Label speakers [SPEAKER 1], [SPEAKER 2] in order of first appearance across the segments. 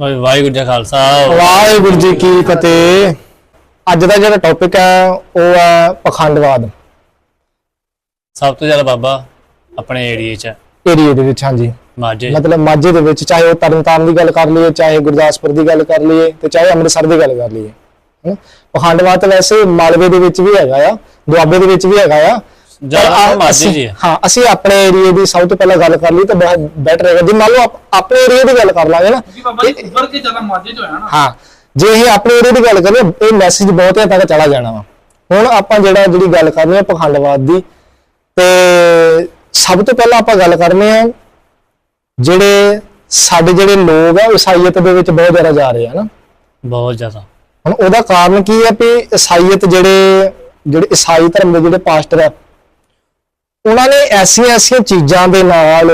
[SPEAKER 1] ਵਾਹਿ- ਵਾਹਿਗੁਰੂ ਜੀ ਕਾ ਖਾਲਸਾ
[SPEAKER 2] ਵਾਹਿਗੁਰੂ ਜੀ ਕੀ ਫਤਿਹ। ਅੱਜ ਦਾ ਜਿਹੜਾ ਟੌਪਿਕ ਹੈ ਉਹ ਹੈ ਪਖੰਡਵਾਦ।
[SPEAKER 1] ਸਭ ਤੋਂ ਜ਼ਿਆਦਾ ਬਾਬਾ ਆਪਣੇ ਏਰੀਏ 'ਚ। ਹੈ,
[SPEAKER 2] ਏਰੀਏ ਦੇ ਵਿੱਚ ਹਾਂਜੀ।
[SPEAKER 1] ਮਾਝੇ।
[SPEAKER 2] ਮਤਲਬ ਮਾਝੇ ਦੇ ਵਿੱਚ ਚਾਹੇ ਉਹ ਤਰਨਤਾਰਨ ਦੀ ਗੱਲ ਕਰ ਲਈਏ ਚਾਹੇ ਗੁਰਦਾਸਪੁਰ ਦੀ ਗੱਲ ਕਰ ਲਈਏ ਤੇ ਚਾਹੇ ਅੰਮ੍ਰਿਤਸਰ ਦੀ ਗੱਲ ਕਰ ਲਈਏ। ਹਨਾ? ਪਖੰਡਵਾਦ ਤਾਂ ਵੈਸੇ ਮਾਲਵੇ ਦੇ ਵਿੱਚ ਵੀ ਹੈਗਾ ਆ ਦੁਆਬੇ ਦੇ ਵਿੱਚ ਵੀ ਹੈਗਾ ਆ
[SPEAKER 1] ਜ਼ਿਆਦਾ
[SPEAKER 2] ਆ-
[SPEAKER 1] ਮਾਝੇ
[SPEAKER 2] ਅਸੀਂ-
[SPEAKER 1] ਜੀ ਹੈ
[SPEAKER 2] ਅਸੀਂ ਆਪਣੇ ਏਰੀਏ ਦੀ ਸਭ ਤੋਂ ਪਹਿਲਾਂ ਗੱਲ ਕਰ ਲਈ ਤਾਂ ਬਹੁਤ ਬੈਟਰ ਹੈਗਾ। ਜੇ ਮੰਨ ਲਓ ਆਪ- ਆਪਣੇ ਏਰੀਏ ਦੀ ਗੱਲ ਕਰ ਲਾਂਗੇ ਨਾ
[SPEAKER 3] ਜੀ ਬਾਬਾ ਜੀ ਉੱਭਰ ਕੇ ਚੱਲਾ ਮਾਝੇ ਚ ਹੋਇਆ ਨਾ?
[SPEAKER 2] ਹਾਂ ਜੇ ਇਹ ਆਪਣੇ ਏਰੀਏ ਦੀ ਗੱਲ ਕਰੀਏ ਇਹ ਮੈਸੇਜ ਬਹੁਤ ਹੱਦ ਤੱਕ ਚਲਾ ਜਾਣਾ ਵਾ। ਹੁਣ ਆਪਾਂ ਜਿਹੜਾ ਜਿਹੜੀ ਗੱਲ ਕਰਨੀ ਹੈ ਪਖੰਡਵਾਦ ਦੀ ਤੇ ਸਭ ਤੋਂ ਪਹਿਲਾਂ ਆਪਾਂ ਗੱਲ ਕਰਨੀ ਹੈ ਜਿਹੜੇ ਸਾਡੇ ਜਿਹੜੇ ਲੋਕ ਆ ਉਹ ਈਸਾਈਅਤ ਦੇ ਵਿੱਚ ਬਹੁਤ ਜ਼ਿਆਦਾ ਜਾ ਰਹੇ ਆ ਨਾ।
[SPEAKER 1] ਬਹੁਤ ਜ਼ਿਆਦਾ।
[SPEAKER 2] ਹੁਣ ਉਹਦਾ ਕਾਰਨ ਕੀ ਹੈ ਵੀ ਈਸਾਈਅਤ ਜਿਹੜੇ ਜਿਹੜੇ ਈਸਾਈ ਧਰਮ ਦੇ ਜਿਹੜੇ ਪਾਸਟਰ ਆ ਉਹਨਾਂ ਨੇ ਐਸੀਆਂ ਐਸੀਆਂ ਚੀਜ਼ਾਂ ਦੇ ਨਾਲ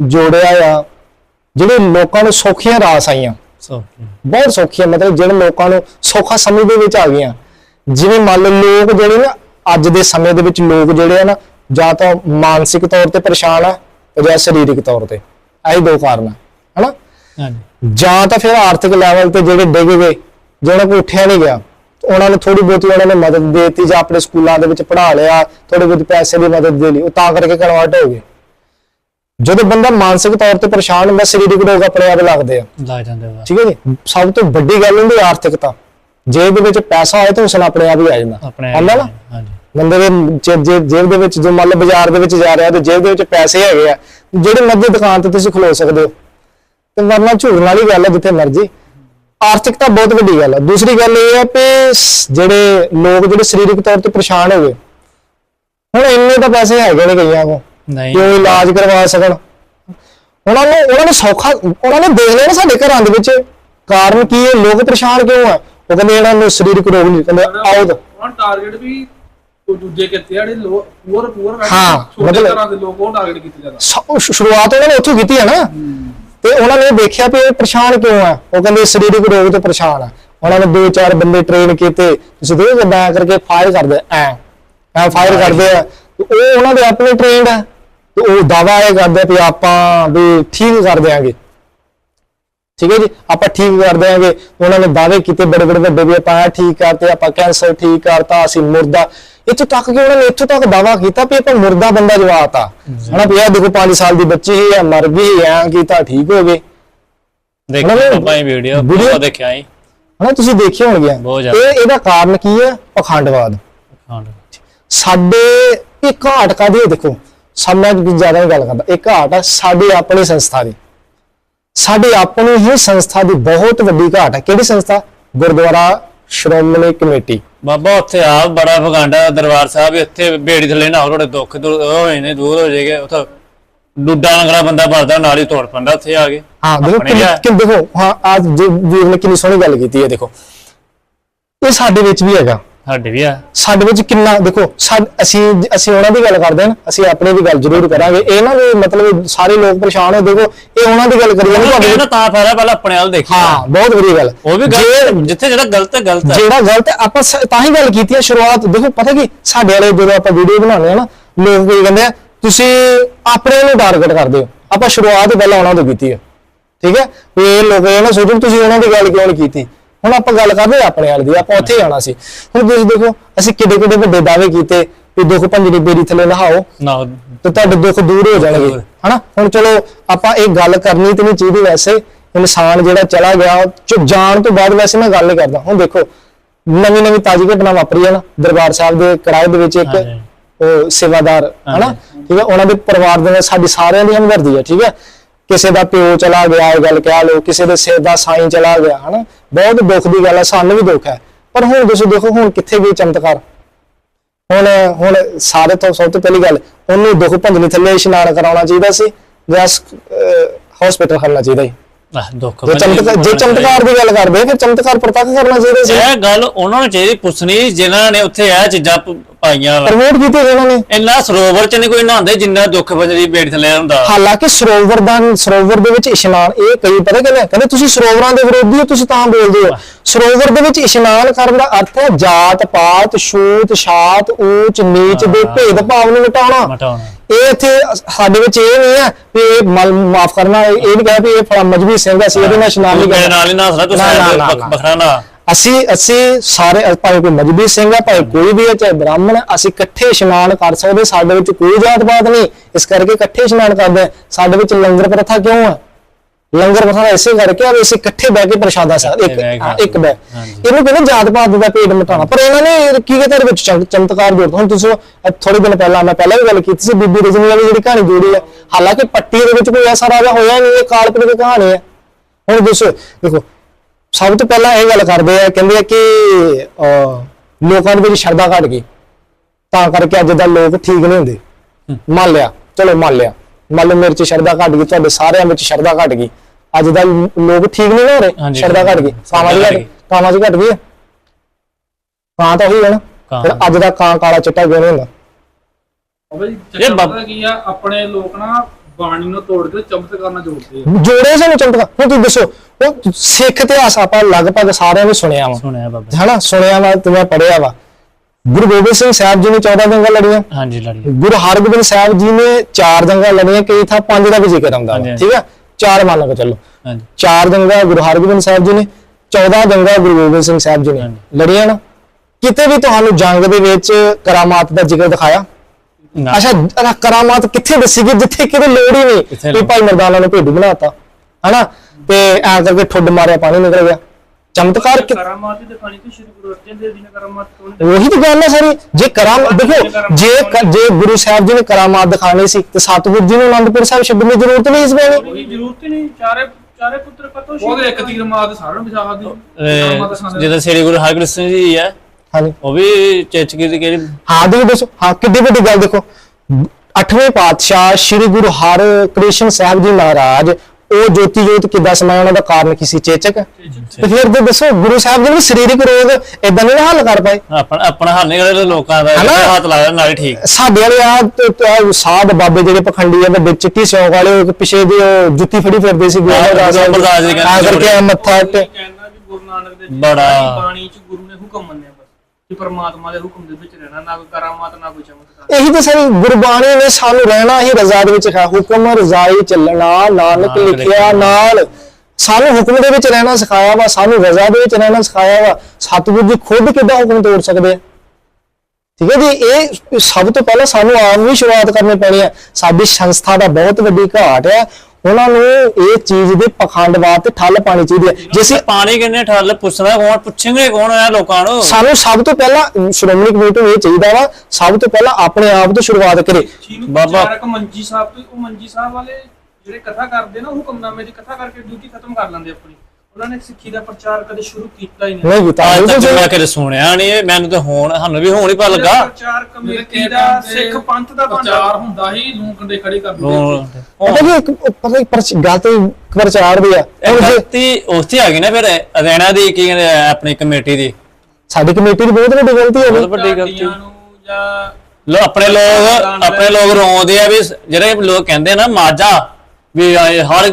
[SPEAKER 2] ਜੋੜਿਆ ਆ ਜਿਹੜੇ ਲੋਕਾਂ ਨੂੰ ਸੌਖੀਆਂ ਰਾਸ ਆਈਆਂ। ਬਹੁਤ ਸੌਖੀਆਂ ਮਤਲਬ ਜਿਹੜੇ ਲੋਕਾਂ ਨੂੰ ਸੌਖਾ ਸਮਝ ਦੇ ਵਿੱਚ ਆ ਗਈਆਂ। ਜਿਵੇਂ ਮੰਨ ਲਓ ਲੋਕ ਜਿਹੜੇ ਨਾ ਅੱਜ ਦੇ ਸਮੇਂ ਦੇ ਵਿੱਚ ਲੋਕ ਜਿਹੜੇ ਆ ਨਾ ਜਾਂ ਤਾਂ ਮਾਨਸਿਕ ਤੌਰ ਤੇ ਪਰੇਸ਼ਾਨ ਆ ਤੇ ਜਾਂ ਸਰੀਰਕ ਤੌਰ ਤੇ। ਇਹੀ ਦੋ ਕਾਰਨ ਆ ਹਨਾ?
[SPEAKER 1] ਹਾਂਜੀ।
[SPEAKER 2] ਜਾਂ ਤਾਂ ਫਿਰ ਆਰਥਿਕ ਲੈਵਲ ਤੇ ਜਿਹੜੇ ਡਿੱਗ ਗਏ ਜਿਹਨਾਂ ਕੋਲ ਉੱਠਿਆ ਨਹੀਂ ਗਿਆ। ਉਹਨਾਂ ਨੂੰ ਥੋੜੀ ਬਹੁਤੀ ਉਹਨਾਂ ਨੇ ਮਦਦ ਦਿੱਤੀ ਜਾਂ ਆਪਣੇ ਸਕੂਲਾਂ ਦੇ ਵਿੱਚ ਪੜ੍ਹਾ ਲਿਆ ਥੋੜੇ ਬਹੁਤ ਪੈਸੇ ਦੀ ਮਦਦ ਦੇ ਲਈ ਉਹ ਤਾਂ ਕਰਕੇ ਕਨਵਰਟ ਹੋ ਗਏ। ਜਦੋਂ ਬੰਦਾ ਮਾਨਸਿਕ ਤੌਰ ਤੇ ਪਰੇਸ਼ਾਨ ਹੁੰਦਾ ਸਰੀਰਕ ਰੋਗ ਆਪਣੇ ਆਪ ਲੱਗਦੇ ਆ।
[SPEAKER 1] ਲੱਗ ਜਾਂਦੇ ਵਾ
[SPEAKER 2] ਠੀਕ ਹੈ ਜੀ? ਸਭ ਤੋਂ ਵੱਡੀ ਗੱਲ ਹੁੰਦੀ ਆਰਥਿਕਤਾ। ਜੇਬ ਦੇ ਵਿੱਚ ਪੈਸਾ ਹੋਏ ਤਾਂ ਉਸ ਨਾਲ ਆਪਣੇ ਆਪ ਹੀ ਆ ਜਾਂਦਾ।
[SPEAKER 1] ਆਪਣੇ
[SPEAKER 2] ਨਾ?
[SPEAKER 1] ਹਾਂਜੀ।
[SPEAKER 2] ਬੰਦੇ ਦੇ ਜੇਬ ਦੇ ਵਿੱਚ ਜੋ ਮੰਨ ਲਓ ਬਾਜ਼ਾਰ ਦੇ ਵਿੱਚ ਜਾ ਰਿਹਾ ਤੇ ਜੇਬ ਦੇ ਵਿੱਚ ਪੈਸੇ ਹੈਗੇ ਆ ਜਿਹੜੇ ਮੱਝੀ ਦੁਕਾਨ ਤੇ ਤੁਸੀਂ ਖਲੋ ਸਕਦੇ ਹੋ। ਤੇ ਵਰਨਾ ਝੂਠ ਵਾਲੀ ਗੱਲ ਹੈ ਜਿੱਥੇ ਮਰਜ਼ੀ। ਆਰਥਿਕਤਾ ਬਹੁਤ ਵੱਡੀ ਗੱਲ ਹੈ ਦੂਸਰੀ ਗੱਲ ਇਹ ਹੈ ਕਿ ਜਿਹੜੇ ਲੋਕ ਜਿਹੜੇ ਸਰੀਰਕ ਤੌਰ ਤੇ ਪਰੇਸ਼ਾਨ ਹੋ ਗਏ ਹੁਣ ਇੰਨੇ ਤਾਂ ਪੈਸੇ ਹੈਗੇ ਨੇ ਕਈਆਂ ਕੋਲ
[SPEAKER 1] ਨਹੀਂ।
[SPEAKER 2] ਕਿ ਉਹ ਇਲਾਜ ਕਰਵਾ ਸਕਣ? ਉਹਨਾਂ ਨੂੰ ਉਹਨਾਂ ਨੂੰ ਸੌਖਾ ਉਹਨਾਂ ਨੇ ਦੇਖ ਲਿਆ ਨਾ ਸਾਡੇ ਘਰਾਂ ਦੇ ਵਿੱਚ ਕਾਰਨ ਕੀ ਹੈ? ਲੋਕ ਪਰੇਸ਼ਾਨ ਕਿਉਂ ਆ? ਉਹ ਕਹਿੰਦੇ ਇਹਨਾਂ ਨੂੰ ਸਰੀਰਕ ਰੋਗ ਨਹੀਂ ਕਹਿੰਦੇ ਆਓ ਤਾਂ।
[SPEAKER 3] ਉਹਨਾਂ ਟਾਰਗੇਟ ਵੀ ਕੋਈ ਦੂਜੇ ਕਿਤੇ ਜਿਹੜੇ ਲੋਕ ਪੂਰ ਪੂਰ
[SPEAKER 2] ਹਾਂ, ਮਤਲਬ-
[SPEAKER 3] ਤਰ੍ਹਾਂ ਦੇ ਲੋਕ ਉਹ ਟਾਰਗੇਟ ਕੀਤੇ ਜਾਂਦੇ
[SPEAKER 2] ਸ਼ੁਰੂਆਤ ਉਹਨਾਂ ਨੇ ਉੱਥੋਂ ਕੀਤੀ ਹੈ ਨਾ। ਤੇ ਉਹਨਾਂ ਨੇ ਦੇਖਿਆ ਵੀ ਇਹ ਪਰੇਸ਼ਾਨ ਕਿਉਂ ਆ? ਉਹ ਕਹਿੰਦੇ ਸਰੀਰਕ ਰੋਗ ਤੋਂ ਪਰੇਸ਼ਾਨ ਆ। ਉਹਨਾਂ ਨੇ ਦੋ ਚਾਰ ਬੰਦੇ ਟ੍ਰੇਨ ਕੀਤੇ। ਤੁਸੀਂ ਦੇਖੋ ਕਿੱਦਾਂ ਕਰਕੇ ਫਾਇਰ ਕਰਦੇ ਐ। ਐ ਫਾਇਰ ਕਰਦੇ ਆ। ਉਹ ਉਹਨਾਂ ਦੇ ਆਪਣੇ ਟ੍ਰੇਨਡ ਆ। ਤੇ ਉਹ ਦਾਵਾ ਇਹ ਕਰਦੇ ਵੀ ਆਪਾਂ ਵੀ ਠੀਕ ਕਰ ਦਿਆਂਗੇ। ਠੀਕ ਹੈ ਜੀ? ਆਪਾਂ ਠੀਕ ਕਰ ਦਿਆਂਗੇ। ਉਹਨਾਂ ਨੇ ਦਾਅਵੇ ਕੀਤੇ ਬੜੇ ਬੜੇ ਵੱਡੇ ਵੀ ਆਪਾਂ ਇਹ ਠੀਕ ਕਰਤੇ ਆਪਾਂ ਕੈਂਸਰ ਠੀਕ ਕਰਤਾ ਅਸੀਂ ਮੁਰਦਾ। ਇੱਥੋਂ ਤੱਕ ਕਿ ਉਹਨਾਂ ਨੇ ਇੱਥੋਂ ਤੱਕ ਦਾਵਾ ਕੀਤਾ ਵੀ ਆਪਾਂ ਮੁਰਦਾ ਬੰਦਾ ਜਵਾਤਾ ਹਨਾ ਵੀ ਇਹ ਦੇਖੋ 5 ਸਾਲ ਦੀ ਬੱਚੀ ਹੀ ਹੈ ਮਰ ਗਈ ਐ ਕੀਤਾ ਠੀਕ ਹੋ ਗਏ। ਨੇ
[SPEAKER 1] ਬਾਬਾ ਇਹ ਵੀਡੀਓ ਬਹੁਤ ਦੇਖਿਆ ਹੀ।
[SPEAKER 2] ਹਨਾ ਤੁਸੀਂ ਦੇਖੇ ਹੋਣਗੇ। ਇਹ ਇਹਦਾ ਕਾਰਨ ਕੀ ਹੈ? ਪਖੰਡਵਾਦ ਸਾਡੇ ਇੱਕ ਘਾਟ ਕਾਦੀ ਦੇਖੋ ਸਮਝ ਵੀ ਜ਼ਿਆਦਾ ਗੱਲ ਕਰਦਾ। ਇੱਕ ਘਾਟ ਹੈ ਸਾਡੀ ਆਪਣੀ ਸੰਸਥਾ ਦੀ। ਸਾਡੀ ਆਪਣੀ ਹੀ ਸੰਸਥਾ ਦੀ ਬਹੁਤ ਵੱਡੀ ਘਾਟ ਹੈ। ਕਿਹੜੀ ਸੰਸਥਾ? ਗੁਰਦੁਆਰਾ ਸ਼੍ਰੋਮਣੀ ਕਮੇਟੀ।
[SPEAKER 1] ਬਾਬਾ ਉੱਥੇ ਆ ਬੜਾ ਫਗਾਂਡਾ ਦਰਬਾਰ ਸਾਹਿਬ ਇੱਥੇ ਬੇੜੀ ਥੱਲੇ ਨਾ ਥੋੜੇ ਦੁੱਖ ਦੂਰ ਹੋਏ ਨੇ ਦੂਰ ਹੋ ਜਾਏਗੇ ਉੱਥੇ ਡੁੱਡਾ ਲੰਗੜਾ ਬੰਦਾ ਭਰਦਾ ਨਾਲ ਹੀ ਤੋੜ ਪੈਂਦਾ ਉੱਥੇ ਆ ਕੇ।
[SPEAKER 2] ਹਾਂ ਦੇਖੋ। ਕਿ ਦੇਖੋ ਹਾਂ ਅੱਜ ਵੀਰ ਨੇ ਕਿੰਨੀ ਸੋਹਣੀ ਗੱਲ ਕੀਤੀ ਹੈ ਦੇਖੋ। ਇਹ ਸਾਡੇ ਵਿੱਚ ਵੀ ਹੈਗਾ।
[SPEAKER 1] ਸਾਡੇ ਵੀ ਆ।
[SPEAKER 2] ਸਾਡੇ ਵਿੱਚ ਕਿੰਨਾ ਦੇਖੋ ਸਾਡ- ਅਸੀਂ ਅਸੀਂ ਉਹਨਾਂ ਦੀ ਗੱਲ ਕਰਦੇ ਹਾਂ ਅਸੀਂ ਆਪਣੀ ਵੀ ਗੱਲ ਜ਼ਰੂਰ ਕਰਾਂਗੇ। ਇਹ ਨਾ ਵੀ ਮਤਲਬ ਸਾਰੇ ਲੋਕ ਪਰੇਸ਼ਾਨ ਹੋ ਦੇਖੋ ਇਹ ਉਹਨਾਂ ਦੀ ਗੱਲ ਕਰੀ ਜਾਂਦੇ ਤੁਹਾਡੇ
[SPEAKER 1] ਕਹਿੰਦਾ ਤਾਂ ਫਾਇਦਾ ਪਹਿਲਾਂ ਆਪਣੇ ਵੱਲ ਦੇਖਿਆ
[SPEAKER 2] ਹਾਂ ਬਹੁਤ ਵਧੀਆ ਗੱਲ।
[SPEAKER 1] ਉਹ ਵੀ ਗਲਤ ਜਿੱਥੇ ਜਿਹੜਾ ਗਲਤ ਹੈ ਗਲਤ ਹੈ।
[SPEAKER 2] ਜਿਹੜਾ ਗਲਤ ਹੈ ਆਪਾਂ ਸ- ਤਾਂ ਹੀ ਗੱਲ ਕੀਤੀ ਹੈ ਸ਼ੁਰੂਆਤ। ਦੇਖੋ ਪਤਾ ਕੀ ਸਾਡੇ ਵਾਲੇ ਜਦੋਂ ਆਪਾਂ ਵੀਡੀਓ ਬਣਾਉਂਦੇ ਆ ਨਾ ਲੋਕ ਕੀ ਕਹਿੰਦੇ ਆ ਤੁਸੀਂ ਆਪਣੇ ਨੂੰ ਟਾਰਗੇਟ ਕਰਦੇ ਹੋ। ਆਪਾਂ ਸ਼ੁਰੂਆਤ ਹੀ ਪਹਿਲਾਂ ਉਹਨਾਂ ਤੋਂ ਕੀਤੀ ਹੈ। ਠੀਕ ਹੈ? ਵੀ ਇਹ ਲੋਕ ਇਹ ਨਾ ਸੋਚਣ ਤੁਸੀਂ ਉਹਨਾਂ ਦੀ ਗੱਲ ਕਿਉਂ ਨਹੀਂ ਕੀਤੀ? ਹੁਣ ਆਪਾਂ ਗੱਲ ਕਰਦੇ ਹਾਂ ਆਪਣੇ ਵਾਲੇ ਦੀ ਆਪਾਂ ਉੱਥੇ ਆਉਣਾ ਸੀ। ਹੁਣ ਤੁਸੀਂ ਦੇਖੋ ਅਸੀਂ ਕਿੱਡੇ ਕਿੱਡੇ ਵੱਡੇ ਦਾਅਵੇ ਕੀਤੇ ਵੀ ਦੁੱਖ ਭੰਜਣੀ ਬੇੜੀ ਥੱਲੇ ਨਹਾਓ
[SPEAKER 1] ਨਾ।
[SPEAKER 2] ਤੇ ਤੁਹਾਡੇ ਦੁੱਖ ਦੂਰ ਹੋ ਜਾਣਗੇ ਹਨਾ? ਹੁਣ ਚਲੋ ਆਪਾਂ ਇਹ ਗੱਲ ਕਰਨੀ ਤੇ ਨਹੀਂ ਚਾਹੀਦੀ ਵੈਸੇ। ਇਨਸਾਨ ਜਿਹੜਾ ਚਲਾ ਗਿਆ ਉਹ ਚ ਜਾਣ ਤੋਂ ਬਾਅਦ ਵੈਸੇ ਮੈਂ ਗੱਲ ਨਹੀਂ ਕਰਦਾ। ਹੁਣ ਦੇਖੋ ਨਵੀਂ ਨਵੀਂ ਤਾਜੀ ਘਟਨਾ ਵਾਪਰੀ ਹੈ ਨਾ ਦਰਬਾਰ ਸਾਹਿਬ ਦੇ ਕਿਰਾਏ ਦੇ ਵਿੱਚ ਇੱਕ। ਉਹ ਸੇਵਾਦਾਰ ਹਨਾ? ਠੀਕ ਹੈ ਉਹਨਾਂ ਦੇ ਪਰਿਵਾਰ ਦੇ ਨਾਲ ਸਾਡੀ ਸਾਰਿਆਂ ਦੀ ਹਮਦਰਦੀ ਹੈ ਠੀਕ ਹੈ? ਕਿਸੇ ਦਾ ਪਿਓ ਚਲਾ ਗਿਆ ਇਹ ਗੱਲ ਕਹਿ ਲਓ ਕਿਸੇ ਦੇ ਸਿਰ ਦਾ ਸਾਈਂ ਚਲਾ ਗਿਆ ਹਨਾ? ਬਹੁਤ ਦੁੱਖ ਦੀ ਗੱਲ ਹੈ ਸਾਨੂੰ ਵੀ ਦੁੱਖ ਹੈ। ਪਰ ਹੁਣ ਤੁਸੀਂ ਦੇਖੋ ਹੁਣ ਕਿੱਥੇ ਗਈ ਚਮਤਕਾਰ? ਹੁਣ ਹੁਣ ਸਾਰੇ ਤੋਂ ਸਭ ਤੋਂ ਪਹਿਲੀ ਗੱਲ ਉਹਨੂੰ ਦੁੱਖ ਭੰਜਨੀ ਥੱਲੇ ਇਸ਼ਨਾਨ ਕਰਾਉਣਾ ਚਾਹੀਦਾ ਸੀ ਜਾਂ ਹਸਪੀਟਲ ਖੜਨਾ ਚਾਹੀਦਾ ਸੀ?
[SPEAKER 1] ਦੁੱਖ
[SPEAKER 2] ਜੇ ਚਮਤਕਾਰ ਜੇ ਚਮਤਕਾਰ ਦੀ ਗੱਲ ਕਰਦੇ ਫਿਰ ਚਮਤਕਾਰ ਪ੍ਰਤੱਖ ਕਰਨਾ ਚਾਹੀਦਾ ਸੀ।
[SPEAKER 1] ਇਹ ਗੱਲ ਉਹਨਾਂ ਨੂੰ ਚਾਹੀਦੀ ਪੁੱਛਣੀ ਜਿਨ੍ਹਾਂ ਨੇ ਉੱਥੇ ਇਹ ਚੀਜ਼ਾਂ ਪਾਈਆਂ ਵਾ।
[SPEAKER 2] ਪ੍ਰਮੋਟ ਕੀਤੇ ਉਹਨਾਂ ਨੇ।
[SPEAKER 1] ਇੰਨਾ ਸਰੋਵਰ ਚ ਨਹੀਂ ਕੋਈ ਨਹਾਉਂਦੇ ਜਿੰਨਾ ਦੁੱਖ ਬੰਜਰੀ ਬੇੜੀ ਥੱਲੇ ਹੁੰਦਾ।
[SPEAKER 2] ਹਾਲਾਂਕਿ ਸਰੋਵਰ ਦਾ ਸਰੋਵਰ ਦੇ ਵਿੱਚ ਇਸ਼ਨਾਨ ਇਹ ਕਈ ਪਤਾ ਕਹਿੰਦੇ ਕਹਿੰਦੇ ਤੁਸੀਂ ਸਰੋਵਰਾਂ ਦੇ ਵਿਰੋਧੀ ਹੋ ਤੁਸੀਂ ਤਾਂ ਬੋਲਦੇ ਹੋ। ਸਰੋਵਰ ਦੇ ਵਿੱਚ ਇਸ਼ਨਾਨ ਕਰਨ ਦਾ ਅਰਥ ਹੈ ਜਾਤ ਪਾਤ ਛੂਤ ਛਾਤ ਊਚ ਨੀਚ ਦੇ ਭੇਦ ਭਾਵ ਨੂੰ ਮਿਟਾਉਣਾ। ਇਹ ਇੱਥੇ ਸਾਡੇ ਵਿੱਚ ਇਹ ਨਹੀਂ ਹੈ ਵੀ ਇਹ ਮਾਫ ਕਰਨਾ ਇਹ ਨਹੀਂ ਕਹਿਆ ਵੀ ਇਹ ਫਲਾ ਮਜਬੀ ਸਿੰਘ ਹੈ ਅਸੀਂ ਇਹਦੇ ਨਾਲ ਇਸ਼ਨਾਨ ਨਹੀਂ ਕਰਨਾ।
[SPEAKER 1] ਨਾਲ ਹੀ ਨਾ ਹੱਸਦਾ ਤੂੰ
[SPEAKER 2] ਨਾ,
[SPEAKER 1] ਸਾਈਡ
[SPEAKER 2] ਨਾ,
[SPEAKER 1] ਤੇ
[SPEAKER 2] ਨਾ,
[SPEAKER 1] ਬਖਰਾ ਨਾ
[SPEAKER 2] ਅਸੀਂ ਅਸੀਂ ਸਾਰੇ ਭਾਵੇਂ ਕੋਈ ਮਜਬੀ ਸਿੰਘ ਹੈ ਭਾਵੇਂ ਕੋਈ ਵੀ ਹੈ ਚਾਹੇ ਬ੍ਰਾਹਮਣ ਹੈ, ਅਸੀਂ ਇਕੱਠੇ ਇਸ਼ਨਾਨ ਕਰ ਸਕਦੇ। ਸਾਡੇ ਵਿੱਚ ਕੋਈ ਜਾਤ ਪਾਤ ਨਹੀਂ। ਇਸ ਕਰਕੇ ਇਕੱਠੇ ਇਸ਼ਨਾਨ ਕਰਦੇ ਹਾਂ। ਸਾਡੇ ਵਿੱਚ ਲੰਗਰ ਪ੍ਰਥਾ ਕਿਉਂ ਹੈ ਲੰਗਰ ਪ੍ਰਥਾ ਇਸੇ ਕਰਕੇ ਆ ਵੀ ਅਸੀਂ ਇਕੱਠੇ ਬਹਿ ਕੇ ਪ੍ਰਸ਼ਾਦਾ
[SPEAKER 1] ਬਹਿ
[SPEAKER 2] ਇੱਕ
[SPEAKER 1] ਕੇ
[SPEAKER 2] ਹਾਂ, ਇੱਕ ਬਹਿ।
[SPEAKER 1] ਹਾਂਜੀ।
[SPEAKER 2] ਇਹਨੂੰ ਕਹਿੰਦੇ ਜਾਤ ਪਾਤ ਦਾ ਭੇਦ ਮਿਟਾਉਣਾ। ਪਰ ਇਹਨਾਂ ਨੇ ਕੀ ਕਹਿੰਦੇ ਇਹਦੇ ਵਿੱਚ ਚਮ- ਚਮਤਕਾਰ ਜੋੜ ਹੁਣ ਤੁਸੀਂ ਥੋੜੇ ਦਿਨ ਪਹਿਲਾਂ ਮੈਂ ਪਹਿਲਾਂ ਵੀ ਗੱਲ ਕੀਤੀ ਸੀ ਬੀਬੀ ਰਜਨੀ ਵਾਲੀ ਜਿਹੜੀ ਕਹਾਣੀ ਜੋੜੀ ਹੈ ਹਾਲਾਂਕਿ ਪੱਟੀ ਦੇ ਵਿੱਚ ਕੋਈ ਐਸਾ ਰਾਜਾ ਹੋਇਆ ਨਹੀਂ ਇਹ ਕਾਲਪਨਿਕ ਕਹਾਣੀ ਹੈ ਹੁਣ ਦੱਸੋ ਦੇਖੋ ਸਭ ਤੋਂ ਪਹਿਲਾਂ ਇਹ ਗੱਲ ਕਰਦੇ ਆ ਕਹਿੰਦੇ ਆ ਕਿ ਲੋਕਾਂ ਦੇ ਵਿੱਚ ਸ਼ਰਧਾ ਘਟ ਗਈ। ਤਾਂ ਕਰਕੇ ਅੱਜ ਦਾ ਲੋਕ ਠੀਕ ਨਹੀਂ ਹੁੰਦੇ। ਮੰਨ ਲਿਆ ਚਲੋ ਮੰਨ ਲਿਆ। ਮੰਨ ਲਓ ਮੇਰੇ ਚ ਸ਼ਰਧਾ ਘਟ ਗਈ ਤੁਹਾਡੇ ਸਾਰਿਆਂ ਵਿੱਚ ਸ਼ਰਧਾ ਘਟ ਗਈ। ਅੱਜ ਦਾ ਲੋਕ ਠੀਕ ਨਹੀਂ ਨਾ ਹੋ ਰਹੇ ਸ਼ਰਧਾ ਘਟ ਗਈ। ਕਾਮਾਂ ਦੀ
[SPEAKER 1] ਘੱਟ।
[SPEAKER 2] ਕਾਮਾਂ ਦੀ ਘਟ ਗਈ ਹੈ। ਕਾਂ ਤਾਂ ਉਹੀ ਹੈ ਨਾ। ਫਿਰ ਅੱਜ ਦਾ ਕਾਂ ਕਾਲਾ ਚਿੱਟਾ ਕਿਉਂ ਨਹੀਂ ਹੁੰਦਾ?
[SPEAKER 1] ਇਹ ਬਾਬ-
[SPEAKER 3] ਕੀ ਆ ਆਪਣੇ ਲੋਕ ਨਾ ਬਾਣੀ ਨੂੰ ਤੋੜ ਕੇ ਚਮਤਕਾਰ ਨਾਲ ਜੋੜਦੇ ਆ
[SPEAKER 2] ਜੋੜੇ ਸਾਨੂੰ ਚਮਤਕਾਰ ਹੁਣ ਤੁਸੀਂ ਦੱਸੋ ਉਹ ਸਿੱਖ ਇਤਿਹਾਸ ਆਪਾਂ ਲਗਭਗ ਸਾਰਿਆਂ ਨੇ ਸੁਣਿਆ ਵਾ।
[SPEAKER 1] ਸੁਣਿਆ ਬਾਬਾ
[SPEAKER 2] ਹਨਾ? ਸੁਣਿਆ ਵਾ ਤੇ ਮੈਂ ਪੜਿਆ ਵਾ। ਗੁਰੂ ਗੋਬਿੰਦ ਸਿੰਘ ਸਾਹਿਬ ਜੀ ਨੇ 14 ਜੰਗਾਂ ਲੜੀਆਂ।
[SPEAKER 1] ਹਾਂਜੀ ਲੜੀ
[SPEAKER 2] ਗੁਰੂ ਹਰਗੋਬਿੰਦ ਸਾਹਿਬ ਜੀ ਨੇ ਚਾਰ ਜੰਗਾਂ ਲੜੀਆਂ ਕਈ ਥਾਂ ਪੰਜ ਦਾ ਵੀ ਜ਼ਿਕਰ ਆਉਂਦਾ। ਠੀਕ ਹੈ ਚਾਰ ਮੰਨ ਕੇ ਚੱਲੋ।
[SPEAKER 1] ਹਾਂਜੀ।
[SPEAKER 2] ਚਾਰ ਜੰਗਾਂ ਗੁਰੂ ਹਰਗੋਬਿੰਦ ਸਾਹਿਬ ਜੀ ਨੇ 14 ਜੰਗਾਂ ਗੁਰੂ ਗੋਬਿੰਦ ਸਿੰਘ ਸਾਹਿਬ ਜੀ ਨੇ। ਲੜੀਆਂ ਨਾ। ਕਿਤੇ ਵੀ ਤੁਹਾਨੂੰ ਜੰਗ ਦੇ ਵਿੱਚ ਕਰਾਮਾਤ ਦਾ ਜ਼ਿਕਰ ਦਿਖਾਇਆ? ਅੱਛਾ ਅਰੇ ਕਰਾਮਾਤ ਕਿੱਥੇ ਦੱਸੀ ਗਈ? ਜਿੱਥੇ ਕਿਤੇ ਲੋੜ ਹੀ ਨਹੀਂ
[SPEAKER 1] ਲੋੜ?
[SPEAKER 2] ਭਾਈ ਮਰਦਾਨਾ ਨੂੰ ਭੇਡੂ ਬਣਾਤਾ ਹਨਾ? ਤੇ ਐ ਕਰਕੇ ਠੁੱਡ ਮਾਰਿਆ ਪਾਣੀ ਨਿਕਲ ਗਿਆ। ਚਮਤਕਾਰ
[SPEAKER 3] ਕਰਾਮਾਤ ਦਿਖਾਣੀ ਤੇ ਸ਼੍ਰੀ ਗੁਰੂ ਅਰਜਨ ਦੇਵ ਜੀ ਨੇ ਕਰਾਮਾਤ ਕੌਣ
[SPEAKER 2] ਉਹੀ ਤਾਂ ਗੱਲ ਹੈ ਸਾਰੀ। ਜੇ ਕਰਾਮ ਦੇਖੋ ਜੇ ਜੇ ਗੁਰੂ ਸਾਹਿਬ ਜੀ ਨੇ ਕਰਾਮਾਤ ਦਿਖਾਣੀ ਸੀ ਤੇ ਸਤਿਗੁਰੂ ਜੀ ਨੂੰ ਅਨੰਦਪੁਰ ਸਾਹਿਬ ਛੱਡਣ ਦੀ ਜ਼ਰੂਰਤ ਨਹੀਂ ਇਸ ਵੇਲੇ
[SPEAKER 3] ਕੋਈ ਜ਼ਰੂਰਤ ਹੀ ਨਹੀਂ। ਚਾਰੇ ਚਾਰੇ ਪੁੱਤਰ ਕਤੋ ਉਹਦੇ ਇੱਕ ਤੀਰ ਮਾਰ ਸਾਰਿਆਂ ਨੂੰ ਵਿਚਾਰ ਦੀ
[SPEAKER 1] ਅਹ ਜਦੋਂ ਸ੍ਰੀ ਗੁਰੂ ਹਰਗੋਬਿੰਦ ਸਿੰਘ ਜੀ ਹੈ
[SPEAKER 2] ਹਾਂਜੀ।
[SPEAKER 1] ਉਹ ਵੀ ਚੇਚਕੀ ਦੀ ਕਿਹੜੀ?
[SPEAKER 2] ਹਾਂ ਦੇਖੋ ਦੱਸੋ ਹਾਂ ਕਿੱਡੀ ਵੱਡੀ ਗੱਲ ਦੇਖੋ। ਅੱਠਵੇਂ ਪਾਤਸ਼ਾਹ ਸ੍ਰੀ ਗੁਰੂ ਹਰਕ੍ਰਿਸ਼ਨ ਸਾਹਿਬ ਜੀ ਮਹਾਰਾਜ ਉਹ ਜੋਤੀ ਜੋਤ ਕਿੱਦਾਂ ਸਮਾਇਆ ਉਹਨਾਂ ਦਾ ਕਾਰਨ ਕੀ ਸੀ? ਚੇਚਕ? ਤੇ ਫਿਰ ਤੇ ਦੱਸੋ ਗੁਰੂ ਸਾਹਿਬ ਜੀ ਨੇ ਸਰੀਰਕ ਰੋਗ ਇਦਾਂ ਨਹੀਂ ਨਾ ਹੱਲ ਕਰ ਪਾਏ?
[SPEAKER 1] ਆਪਣਾ ਆਪਣਾ ਹੱਲ ਨਹੀਂ ਕਰਦੇ ਲੋਕਾਂ ਦਾ
[SPEAKER 2] ਹਨਾ?
[SPEAKER 1] ਹੱਥ ਲਾ ਦੇਣ ਨਾਲੇ ਠੀਕ।
[SPEAKER 2] ਸਾਡੇ ਵਾਲੇ ਆ ਸਾਧ ਬਾਬੇ ਜਿਹੜੇ ਪਖੰਡੀ ਆ ਵੱਡੇ ਚਿੱਟੀ ਸਿਉਂਕ ਵਾਲੇ ਉਹ ਪਿਛੇ ਦੇ ਉਹ ਜੁੱਤੀ ਫੜੀ ਫਿਰਦੇ ਸੀ ਗੁਰੂ ਕਰਕੇ। ਮੱਥਾ
[SPEAKER 1] ਬੜਾ।
[SPEAKER 3] ਬਾਣੀ ਚ ਗੁਰੂ ਨੇ ਹੁਕਮ ਮੰਨਿਆ। ਪਰਮਾਤਮਾ ਦੇ ਹੁਕਮ ਦੇ ਵਿੱਚ ਰਹਿਣਾ ਨਾ ਕੋਈ ਕਰਾਮਾਤ ਨਾ ਕੋਈ ਚਮਤਕਾਰ।
[SPEAKER 2] ਇਹੀ ਤਾਂ ਸਾਰੀ ਗੁਰਬਾਣੀ ਨੇ ਸਾਨੂੰ ਰਹਿਣਾ ਹੀ ਰਜ਼ਾ ਦੇ ਵਿੱਚ ਹੈ ਹੁਕਮ ਰਜ਼ਾਈ ਚੱਲਣਾ ਨਾਨਕ ਲਿਖਿਆ
[SPEAKER 1] ਲਿਖਿਆ।
[SPEAKER 2] ਨਾਲ। ਸਾਨੂੰ ਹੁਕਮ ਦੇ ਵਿੱਚ ਰਹਿਣਾ ਸਿਖਾਇਆ ਵਾ ਸਾਨੂੰ ਰਜ਼ਾ ਦੇ ਵਿੱਚ ਰਹਿਣਾ ਸਿਖਾਇਆ ਵਾ। ਸਤਿਗੁਰੂ ਜੀ ਖੁਦ ਕਿੱਦਾਂ ਹੁਕਮ ਤੋੜ ਸਕਦੇ ਆ? ਠੀਕ ਹੈ ਜੀ ਇਹ ਸਭ ਤੋਂ ਪਹਿਲਾਂ ਸਾਨੂੰ ਆਪ ਵੀ ਸ਼ੁਰੂਆਤ ਕਰਨੀ ਪੈਣੀ ਹੈ ਸਾਡੀ ਸੰਸਥਾ ਦਾ ਬਹੁਤ ਵੱਡੀ ਘਾਟ ਹੈ ਉਹਨਾਂ ਨੂੰ ਇਹ ਚੀਜ਼ ਦੇ ਪਖੰਡਵਾਦ ਤੇ ਠੱਲ ਪਾਣੀ ਚਾਹੀਦੀ ਹੈ। ਜੇ ਅਸੀਂ
[SPEAKER 1] ਪਾਣੀ ਕਿੰਨੇ ਠੱਲ ਪੁੱਛਦਾ ਕੌਣ ਪੁੱਛਣਗੇ ਕੌਣ ਹੈ ਲੋਕਾਂ ਨੂੰ?
[SPEAKER 2] ਸਾਨੂੰ ਸਭ ਤੋਂ ਪਹਿਲਾਂ ਸ਼੍ਰੋਮਣੀ ਕਮੇਟੀ ਨੂੰ ਇਹ ਚਾਹੀਦਾ ਵਾ ਸਭ ਤੋਂ ਪਹਿਲਾਂ ਆਪਣੇ ਆਪ ਤੋਂ ਸ਼ੁਰੂਆਤ ਕਰੇ।
[SPEAKER 1] ਬਾਬਾ-
[SPEAKER 3] ਮੰਜੀ ਸਾਹਿਬ ਤੋਂ ਉਹ ਮੰਜੀ ਸਾਹਿਬ ਵਾਲੇ ਜਿਹੜੇ ਕਥਾ ਕਰਦੇ ਨਾ ਉਹ ਹੁਕਮਨਾਮੇ ਦੀ ਕਥਾ ਕਰਕੇ ਡਿਊਟੀ ਖਤਮ ਕਰ ਲੈਂਦੇ ਆਪਣੀ। ਉਹਨਾਂ ਨੇ ਸਿੱਖੀ ਦਾ ਪ੍ਰਚਾਰ ਕਦੇ ਸ਼ੁਰੂ ਕੀਤਾ ਹੀ ਨਹੀਂ।
[SPEAKER 2] ਨਹੀਂ ਕੀਤਾ
[SPEAKER 1] ਅੱਜ ਤੱਕ
[SPEAKER 2] ਬਿਲਕੁਲ
[SPEAKER 1] ਮੈਂ ਕਦੇ ਸੁਣਿਆ ਨਹੀਂ ਮੈਨੂੰ ਤਾਂ ਹੁਣ ਸਾਨੂੰ ਵੀ ਹੁਣ ਹੀ ਪਤਾ ਲੱਗਾ।
[SPEAKER 3] ਪ੍ਰਚਾਰ ਕਮੇਟੀ ਦਾ ਸਿੱਖ ਪੰਥ ਦਾ ਪ੍ਰਚਾਰ ਹੁੰਦਾ ਹੀ ਲੂੰ ਕੰਡੇ ਖੜੇ ਕਰ
[SPEAKER 1] ਹੁਣ
[SPEAKER 2] ਪਤਾ ਕੀ ਇੱਕ ਪਤਾ ਕੀ ਪ੍ਰਚ- ਗੱਲ ਤੇ ਪ੍ਰਚਾਰ ਦੀ ਆ। ਹੁਣ ਜੇ
[SPEAKER 1] ਗਲਤੀ ਉੱਥੇ ਆ ਗਈ ਨਾ ਫਿਰ ਰਹਿਣਾ ਦੀ ਕੀ ਕਹਿੰਦੇ ਆ, ਆਪਣੀ ਕਮੇਟੀ ਦੀ।
[SPEAKER 2] ਸਾਡੀ ਕਮੇਟੀ ਦੀ ਬਹੁਤ ਵੱਡੀ ਗਲਤੀ ਹੈ
[SPEAKER 1] ਬਹੁਤ। ਵੱਡੀ ਗਲਤੀ। ਲੋ ਆਪਣੇ ਲੋਕ ਆਪਣੇ ਲੋਕ ਰੋਂਦੇ ਆ ਵੀ ਜਿਹੜੇ ਲੋਕ ਕਹਿੰਦੇ ਨਾ ਮਾਝਾ ਵੀ ਹਰ